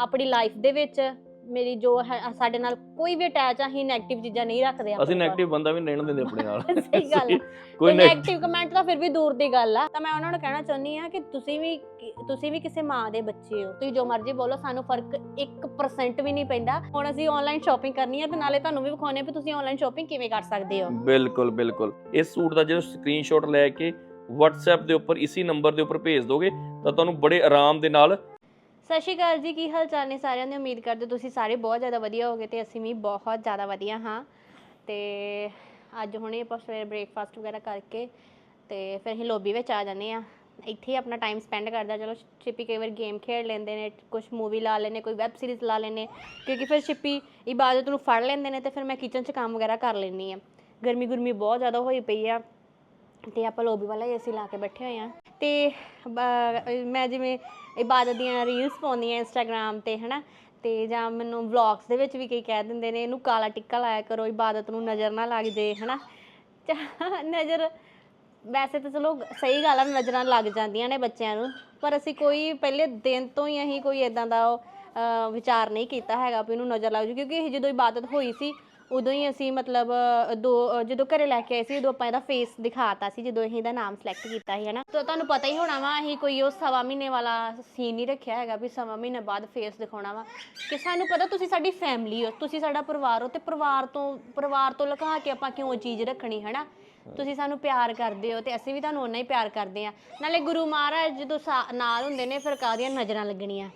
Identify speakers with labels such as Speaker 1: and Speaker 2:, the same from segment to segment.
Speaker 1: ਆਪਣੀ ਲਾਈਫ ਦੇ ਵਿੱਚ ਮੇਰੀ ਜੋ ਹੈ ਸਾਡੇ ਨਾਲ ਕੋਈ ਵੀ ਅਟੈਚ ਆ ਅਸੀਂ 네ਗੇਟਿਵ ਚੀਜ਼ਾਂ ਨਹੀਂ ਰੱਖਦੇ
Speaker 2: ਅਸੀਂ ਨੈਗੇਟਿਵ ਬੰਦਾ ਵੀ ਨਹੀਂ ਰਹਿਣ ਦਿੰਦੇ ਆਪਣੇ ਨਾਲ।
Speaker 1: ਸਹੀ ਗੱਲ ਆ।
Speaker 2: ਕੋਈ
Speaker 1: ਕੋਈ
Speaker 2: ਨੈਗੇਟਿਵ
Speaker 1: ਨੈਗੇਟਿਵ ਕਮੈਂਟ ਤਾਂ ਫਿਰ ਵੀ ਦੂਰ ਦੀ ਗੱਲ ਆ। ਤਾਂ ਮੈਂ ਉਹਨਾਂ ਨੂੰ ਕਹਿਣਾ ਚਾਹੁੰਦੀ ਆ ਕਿ ਤੁਸੀਂ ਵੀ ਤੁਸੀਂ ਵੀ ਕਿਸੇ ਮਾਂ ਦੇ ਬੱਚੇ ਹੋ। ਤੁਸੀਂ ਜੋ ਮਰਜ਼ੀ ਬੋਲੋ ਸਾਨੂੰ ਫ਼ਰਕ 1% ਵੀ ਨਹੀਂ ਪੈਂਦਾ। ਹੁਣ ਅਸੀਂ ਆਨਲਾਈਨ ਸ਼ਾਪਿੰਗ ਕਰਨੀ ਆ ਤੇ ਨਾਲੇ ਤੁਹਾਨੂੰ ਵੀ ਵਿਖਾਉਣੇ ਵੀ ਤੁਸੀਂ ਆਨਲਾਈਨ ਸ਼ਾਪਿੰਗ ਕਿਵੇਂ ਕਰ ਸਕਦੇ ਹੋ।
Speaker 2: ਬਿਲਕੁਲ ਬਿਲਕੁਲ। ਇਸ ਸੂਟ ਦਾ ਜਦੋਂ ਸਕਰੀਨਸ਼ਾਟ ਲੈ ਕੇ WhatsApp ਦੇ ਉੱਪਰ ਇਸੇ ਨੰਬਰ ਦੇ ਉੱਪਰ ਭੇਜ ਦੋਗੇ ਤਾਂ ਤੁਹਾਨੂੰ ਬੜੇ ਆਰਾਮ ਦੇ ਨਾਲ
Speaker 1: ਸਤਿ ਸ਼੍ਰੀ ਅਕਾਲ ਜੀ, ਕੀ ਹਾਲ ਚਾਲ ਨੇ ਸਾਰਿਆਂ ਦੀ? ਉਮੀਦ ਕਰਦੇ ਤੁਸੀਂ ਸਾਰੇ ਬਹੁਤ ਜ਼ਿਆਦਾ ਵਧੀਆ ਹੋਗੇ ਤੇ ਅਸੀਂ ਵੀ ਬਹੁਤ ਜ਼ਿਆਦਾ ਵਧੀਆ ਹਾਂ। ਤੇ ਅੱਜ ਹੁਣੇ ਆਪਾਂ ਸਵੇਰ ਬ੍ਰੇਕਫਾਸਟ ਵਗੈਰਾ ਕਰਕੇ ਤੇ ਫਿਰ ਅਸੀਂ ਲੋਬੀ ਵਿੱਚ ਆ ਜਾਂਦੇ ਆ ਇੱਥੇ ਹੀ ਆਪਣਾ ਟਾਈਮ ਸਪੈਂਡ ਕਰਦਾ ਚਲੋ, ਛਿੱਪੀ ਕਈ ਵਾਰ ਗੇਮ ਖੇਡ ਲੈਂਦੇ ਨੇ ਕੁਝ ਮੂਵੀ ਲਾ ਲੈਂਦੇ, ਕੋਈ ਵੈਬ ਸੀਰੀਜ਼ ਲਾ ਲੈਂਦੇ। ਕਿਉਂਕਿ ਫਿਰ ਛਿੱਪੀ ਇਬਾਦਤ ਨੂੰ ਫੜ ਲੈਂਦੇ ਨੇ ਤੇ ਫਿਰ ਮੈਂ ਕਿਚਨ 'ਚ ਕੰਮ ਵਗੈਰਾ ਕਰ ਲੈਂਦੀ ਆ ਗਰਮੀ ਗੁਰਮੀ ਬਹੁਤ ਜ਼ਿਆਦਾ ਹੋਈ ਪਈ ਆ ਤੇ ਆਪਾਂ ਲੋਬੀ ਵਾਲਾ ਏਸੀ ਲਾ ਕੇ ਬੈਠੇ ਹੋਏ ਆ ਤੇ ਮੈਂ ਜਿਵੇਂ ਇਬਾਦਤ ਦੀਆਂ ਰੀਲਸ ਪਾਉਂਦੀ ਆ ਇੰਸਟਾਗ੍ਰam ਤੇ ਹਨਾ? ਤੇ ਜਾਂ ਮੈਨੂੰ ਵਲੌਗਸ ਦੇ ਵਿੱਚ ਵੀ ਕਈ ਕਹਿ ਦਿੰਦੇ ਨੇ ਇਹਨੂੰ ਕਾਲਾ ਟਿੱਕਾ ਲਾਇਆ ਕਰੋ ਇਬਾਦਤ ਨੂੰ ਨਜ਼ਰ ਨਾ ਲੱਗ ਜੇ ਹਨਾ? ਚਾ- ਨਜ਼ਰ ਵੈਸੇ ਤਾਂ ਚਲੋ ਸਹੀ ਗੱਲ ਆ ਨਜ਼ਰਾਂ ਲੱਗ ਜਾਂਦੀਆਂ ਨੇ ਬੱਚਿਆਂ ਨੂੰ ਪਰ ਅਸੀਂ ਕੋਈ ਪਹਿਲੇ ਦਿਨ ਤੋਂ ਹੀ ਅਸੀਂ ਕੋਈ ਇਦਾਂ ਦਾ ਉਹ, ਵਿਚਾਰ ਨਹੀਂ ਕੀਤਾ ਹੈਗਾ ਵੀ ਇਹਨੂੰ ਨਜ਼ਰ ਲੱਗ ਜੂ ਕਿਉਂਕਿ ਇਹ ਜਦੋਂ ਇਬਾਦਤ ਹੋਈ ਸੀ ਉਦੋਂ ਹੀ ਅਸੀਂ ਮਤਲਬ ਅਹ, ਦੋ ਅਹ, ਜਦੋਂ ਘਰੇ ਲੈ ਕੇ ਆਏ ਸੀ ਉਦੋਂ ਆਪਾਂ ਇਹਦਾ ਫੇਸ ਦਿਖਾਤਾ ਸੀ ਜਦੋਂ ਅਸੀਂ ਇਹਦਾ ਨਾਮ ਸਿਲੈਕਟ ਕੀਤਾ ਸੀ ਹਨਾ। ਤਾਂ ਤੁਹਾਨੂੰ ਪਤਾ ਹੀ ਹੋਣਾ ਵਾ ਅਸੀਂ ਕੋਈ ਉਹ ਸਵਾ ਮਹੀਨੇ ਵਾਲਾ ਸੀਨ ਨਹੀਂ ਰੱਖਿਆ ਹੈਗਾ ਵੀ ਸਵਾ ਮਹੀਨੇ ਬਾਅਦ ਫੇਸ ਦਿਖਾਉਣਾ ਵਾ। ਕਿ ਸਾਨੂੰ ਪਤਾ ਤੁਸੀਂ ਸਾਡੀ ਫੈਮਿਲੀ ਹੋ ਤੁਸੀਂ ਸਾਡਾ ਪਰਿਵਾਰ ਹੋ ਤੇ ਪਰਿਵਾਰ ਤੋਂ ਪਰਿਵਾਰ ਤੋਂ ਲੁਕਾ ਕੇ ਆਪਾਂ ਕਿਉਂ ਚੀਜ਼ ਰੱਖਣੀ ਹਨਾ। ਤੁਸੀਂ ਸਾਨੂੰ ਪਿਆਰ ਕਰਦੇ ਹੋ ਤੇ ਅਸੀਂ ਵੀ ਤੁਹਾਨੂੰ ਓਨਾ ਹੀ ਪਿਆਰ ਕਰਦੇ ਆ ਨਾਲੇ ਗੁਰੂ ਮਹਾਰਾਜ ਜਦੋਂ ਸਾ- ਨਾਲ ਹੁੰਦੇ ਨੇ ਫਿਰ ਕਾਹਦੀਆਂ ਨਜ਼ਰਾਂ ਲੱਗਣੀਆਂ?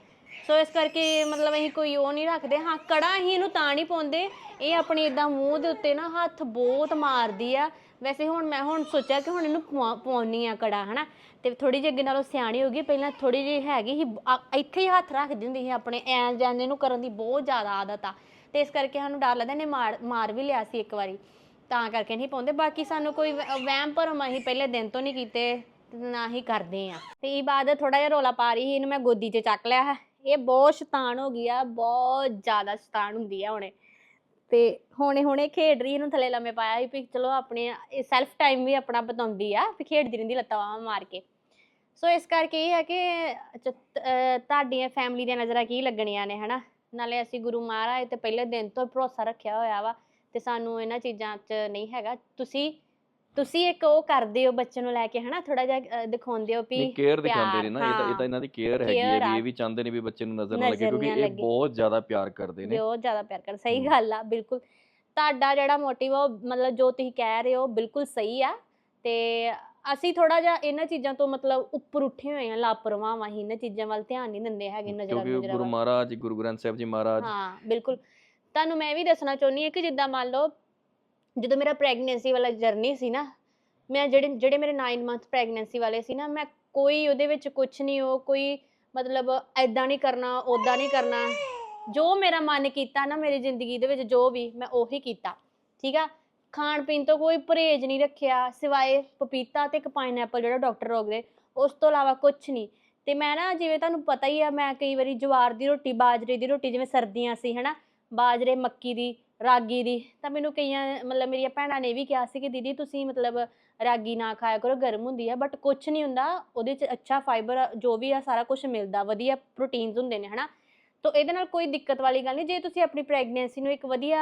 Speaker 1: ਸੋ ਇਸ ਕਰਕੇ ਮਤਲਬ ਅਸੀਂ ਕੋਈ ਉਹ ਨਹੀਂ ਰੱਖਦੇ। ਹਾਂ, ਕੜਾ ਅਸੀਂ ਇਹਨੂੰ ਤਾਂ ਨਹੀਂ ਪਾਉਂਦੇ। ਇਹ ਆਪਣੀ ਇਦਾਂ ਮੂੰਹ ਦੇ ਉੱਤੇ ਨਾ ਹੱਥ ਬਹੁਤ ਮਾਰਦੀ ਆ। ਵੈਸੇ ਹੁਣ ਮੈਂ ਹੁਣ ਸੋਚਿਆ ਕਿ ਹੁਣ ਇਹਨੂੰ ਪਵਾ- ਪਾਉਣੀ ਆ ਕੜਾ, ਹਨਾ? ਤੇ ਥੋੜੀ ਜਿਹੀ ਅੱਗੇ ਨਾਲੋਂ ਸਿਆਣੀ ਹੋ ਗਈ। ਪਹਿਲਾਂ ਥੋੜੀ ਜਿਹੀ ਹੈਗੀ ਸੀ। ਇੱਥੇ ਹੀ ਹੱਥ ਰੱਖਦੀ ਹੁੰਦੀ ਸੀ ਆਪਣੇ। ਐਂ ਜਾਂਦੇ ਨੂੰ ਕਰਨ ਦੀ ਬਹੁਤ ਜ਼ਿਆਦਾ ਆਦਤ ਆ। ਤੇ ਇਸ ਕਰਕੇ ਸਾਨੂੰ ਡਰ ਲੱਗਦਾ ਨੇ ਮਾਰ ਮਾਰ ਵੀ ਲਿਆ ਸੀ ਇੱਕ ਵਾਰੀ। ਤਾਂ ਕਰਕੇ ਨਹੀਂ ਪਾਉਂਦੇ। ਬਾਕੀ ਸਾਨੂੰ ਕੋਈ ਵਹਿਮ ਭਰਮ ਅਸੀਂ ਪਹਿਲੇ ਦਿਨ ਤੋਂ ਨਹੀਂ ਕੀਤੇ, ਨਾ ਹੀ ਕਰਦੇ ਆ। ਤੇ ਬਾਅਦ ਥੋੜਾ ਜਿਹਾ ਰੋਲਾ ਪਾ ਰਹੀ ਸੀ। ਇਹਨੂੰ ਮੈਂ ਗੋਦੀ 'ਚ ਚੱਕ ਲਿਆ ਹੈ। ਇਹ ਬਹੁਤ ਸ਼ੈਤਾਨ ਹੋ ਗਈ ਆ, ਬਹੁਤ ਜ਼ਿਆਦਾ ਸ਼ੈਤਾਨ ਹੁੰਦੀ ਆ ਹੁਣੇ। ਤੇ ਹੁਣੇ ਹੁਣੇ ਖੇਡ ਰਹੀ, ਇਹਨੂੰ ਥੱਲੇ ਲੰਮੇ ਪਾਇਆ ਸੀ ਵੀ ਚਲੋ ਆਪਣੇ ਸੈਲਫ ਟਾਈਮ ਵੀ ਆਪਣਾ ਬਤਾਉਂਦੀ ਆ, ਵੀ ਖੇਡਦੀ ਰਹਿੰਦੀ ਲੱਤਾਂ ਬਾਹਾਂ ਮਾਰ ਕੇ। ਸੋ ਇਸ ਕਰਕੇ ਇਹ ਹੈ ਕਿ ਤੁਹਾਡੀਆਂ ਫੈਮਿਲੀ ਦੀਆਂ ਨਜ਼ਰਾਂ ਕੀ ਲੱਗਣੀਆਂ ਨੇ, ਹਨਾ? ਨਾਲੇ ਅਸੀਂ ਗੁਰੂ ਮਹਾਰਾਜ ਤੇ ਪਹਿਲੇ ਦਿਨ ਤੋਂ ਭਰੋਸਾ ਰੱਖਿਆ ਹੋਇਆ ਵਾ ਤੇ ਸਾਨੂੰ ਇਹਨਾਂ ਚੀਜ਼ਾਂ 'ਚ ਨਹੀਂ ਹੈਗਾ। ਤੁਸੀਂ ਤੁਸੀਂ ਇੱਕ ਉਹ ਕਰਦੇ ਹੋ ਬੱਚੇ ਨੂੰ ਲੈ ਕੇ ਹਨਾ ਥੋੜਾ ਜਿਹਾ ਦਿਖਾਉਂਦੇ ਹੋ ਵੀ
Speaker 2: ਕੇਅਰ ਦਿਖਾਉਂਦੇ ਨੇ ਨਾ ਇਹ ਤਾਂ ਇਹ ਤਾਂ ਇਹਨਾਂ ਦੀ ਕੇਅਰ ਹੈਗੀ ਹੈ ਵੀ। ਇਹ ਵੀ ਚਾਹੁੰਦੇ ਨੇ ਵੀ ਬੱਚੇ ਨੂੰ ਨਜ਼ਰ ਨਾ ਲੱਗੇ ਕਿਉਂਕਿ ਇਹ। ਬਹੁਤ ਜ਼ਿਆਦਾ ਪਿਆਰ ਕਰਦੇ ਨੇ।
Speaker 1: ਬਹੁਤ ਜ਼ਿਆਦਾ ਪਿਆਰ ਕਰ ਸਹੀ। ਗੱਲ ਆ ਬਿਲਕੁਲ। ਤੁਹਾਡਾ ਜਿਹੜਾ ਮੋਟਿਵ ਉਹ ਮਤਲਬ ਜੋ ਤੁਸੀਂ ਕਹਿ ਰਹੇ ਹੋ ਬਿਲਕੁਲ ਸਹੀ ਆ। ਤੇ ਅਸੀਂ ਥੋੜਾ ਜਿਹਾ ਇਹਨਾਂ ਚੀਜ਼ਾਂ ਤੋਂ ਮਤਲਬ ਉੱਪਰ ਉੱਠੇ ਹੋਏ ਆ ਲਾਪਰਵਾਹ ਵਾਂ ਅਸੀਂ ਇਹਨਾਂ ਚੀਜ਼ਾਂ ਵੱਲ ਧਿਆਨ ਨਹੀਂ ਦਿੰਦੇ ਹੈਗੇ ਨਜ਼ਰਾਂ
Speaker 2: ਕਿਉਂਕਿ ਗੁਰੂ ਮਹਾਰਾਜ ਗੁਰੂ ਗ੍ਰੰਥ ਸਾਹਿਬ ਜੀ ਮਹਾਰਾਜ।
Speaker 1: ਹਾਂ ਬਿਲਕੁਲ। ਤੁਹਾਨੂੰ ਮੈਂ ਵੀ ਦੱਸਣਾ ਚਾਹੁੰਦੀ ਹਾਂ ਕਿ ਜਿੱਦਾਂ ਮੰਨ ਲਓ ਜਦੋਂ ਮੇਰਾ ਪ੍ਰੈਗਨੈਂਸੀ ਵਾਲਾ ਜਰਨੀ ਸੀ ਨਾ, ਮੈਂ ਜਿਹੜੇ ਜਿਹੜੇ ਮੇਰੇ 9 ਮੰਥ ਪ੍ਰੈਗਨੈਂਸੀ ਵਾਲੇ ਸੀ ਨਾ, ਮੈਂ ਕੋਈ ਉਹਦੇ ਵਿੱਚ ਕੁਝ ਨਹੀਂ ਉਹ ਕੋਈ ਮਤਲਬ ਐਦਾਂ ਨਹੀਂ ਕਰਨਾ ਉਦਾਂ ਨਹੀਂ ਕਰਨਾ, ਜੋ ਮੇਰਾ ਮਨ ਕੀਤਾ ਨਾ ਮੇਰੀ ਜ਼ਿੰਦਗੀ ਦੇ ਵਿੱਚ, ਜੋ ਵੀ, ਮੈਂ ਉਹੀ ਕੀਤਾ, ਠੀਕ ਆ? ਖਾਣ ਪੀਣ ਤੋਂ ਕੋਈ ਪਰਹੇਜ਼ ਨਹੀਂ ਰੱਖਿਆ, ਸਿਵਾਏ ਪਪੀਤਾ ਤੇ ਇੱਕ ਪਾਈਨਐਪਲ ਜਿਹੜਾ ਡਾਕਟਰ ਰੋਕਦੇ ਉਸ ਤੋਂ ਇਲਾਵਾ ਕੁਝ ਨਹੀਂ ਤੇ ਮੈਂ ਨਾ, ਜਿਵੇਂ ਤੁਹਾਨੂੰ ਪਤਾ ਹੀ ਆ, ਮੈਂ ਕਈ ਵਾਰੀ ਜਵਾਰ ਦੀ ਰੋਟੀ, ਬਾਜਰੇ ਦੀ ਰੋਟੀ, ਜਿਵੇਂ ਸਰਦੀਆਂ ਸੀ, ਹਨਾ? ਬਾਜਰੇ, ਮੱਕੀ ਦੀ ਰਾਗੀ ਦੀ ਤਾਂ ਮੈਨੂੰ ਕਈਆਂ ਮਤਲਬ ਮੇਰੀਆਂ ਭੈਣਾਂ ਨੇ ਵੀ ਕਿਹਾ ਸੀ ਕਿ ਦੀਦੀ ਤੁਸੀਂ ਮਤਲਬ ਰਾਗੀ ਨਾ ਖਾਇਆ ਕਰੋ ਗਰਮ ਹੁੰਦੀ ਆ ਬਟ ਕੁਝ ਨਹੀਂ ਹੁੰਦਾ ਉਹਦੇ ਚ ਅੱਛਾ ਫਾਈਬਰ ਜੋ ਵੀ ਆ ਸਾਰਾ ਕੁਝ ਮਿਲਦਾ ਵਧੀਆ ਪ੍ਰੋਟੀਨਸ ਹੁੰਦੇ ਨੇ ਹਨਾ? ਤੋ ਇਹਦੇ ਨਾਲ ਕੋਈ ਦਿੱਕਤ ਵਾਲੀ ਗੱਲ ਨਹੀਂ ਜੇ ਤੁਸੀਂ ਆਪਣੀ ਪ੍ਰੈਗਨੈਂਸੀ ਨੂੰ ਇੱਕ ਵਧੀਆ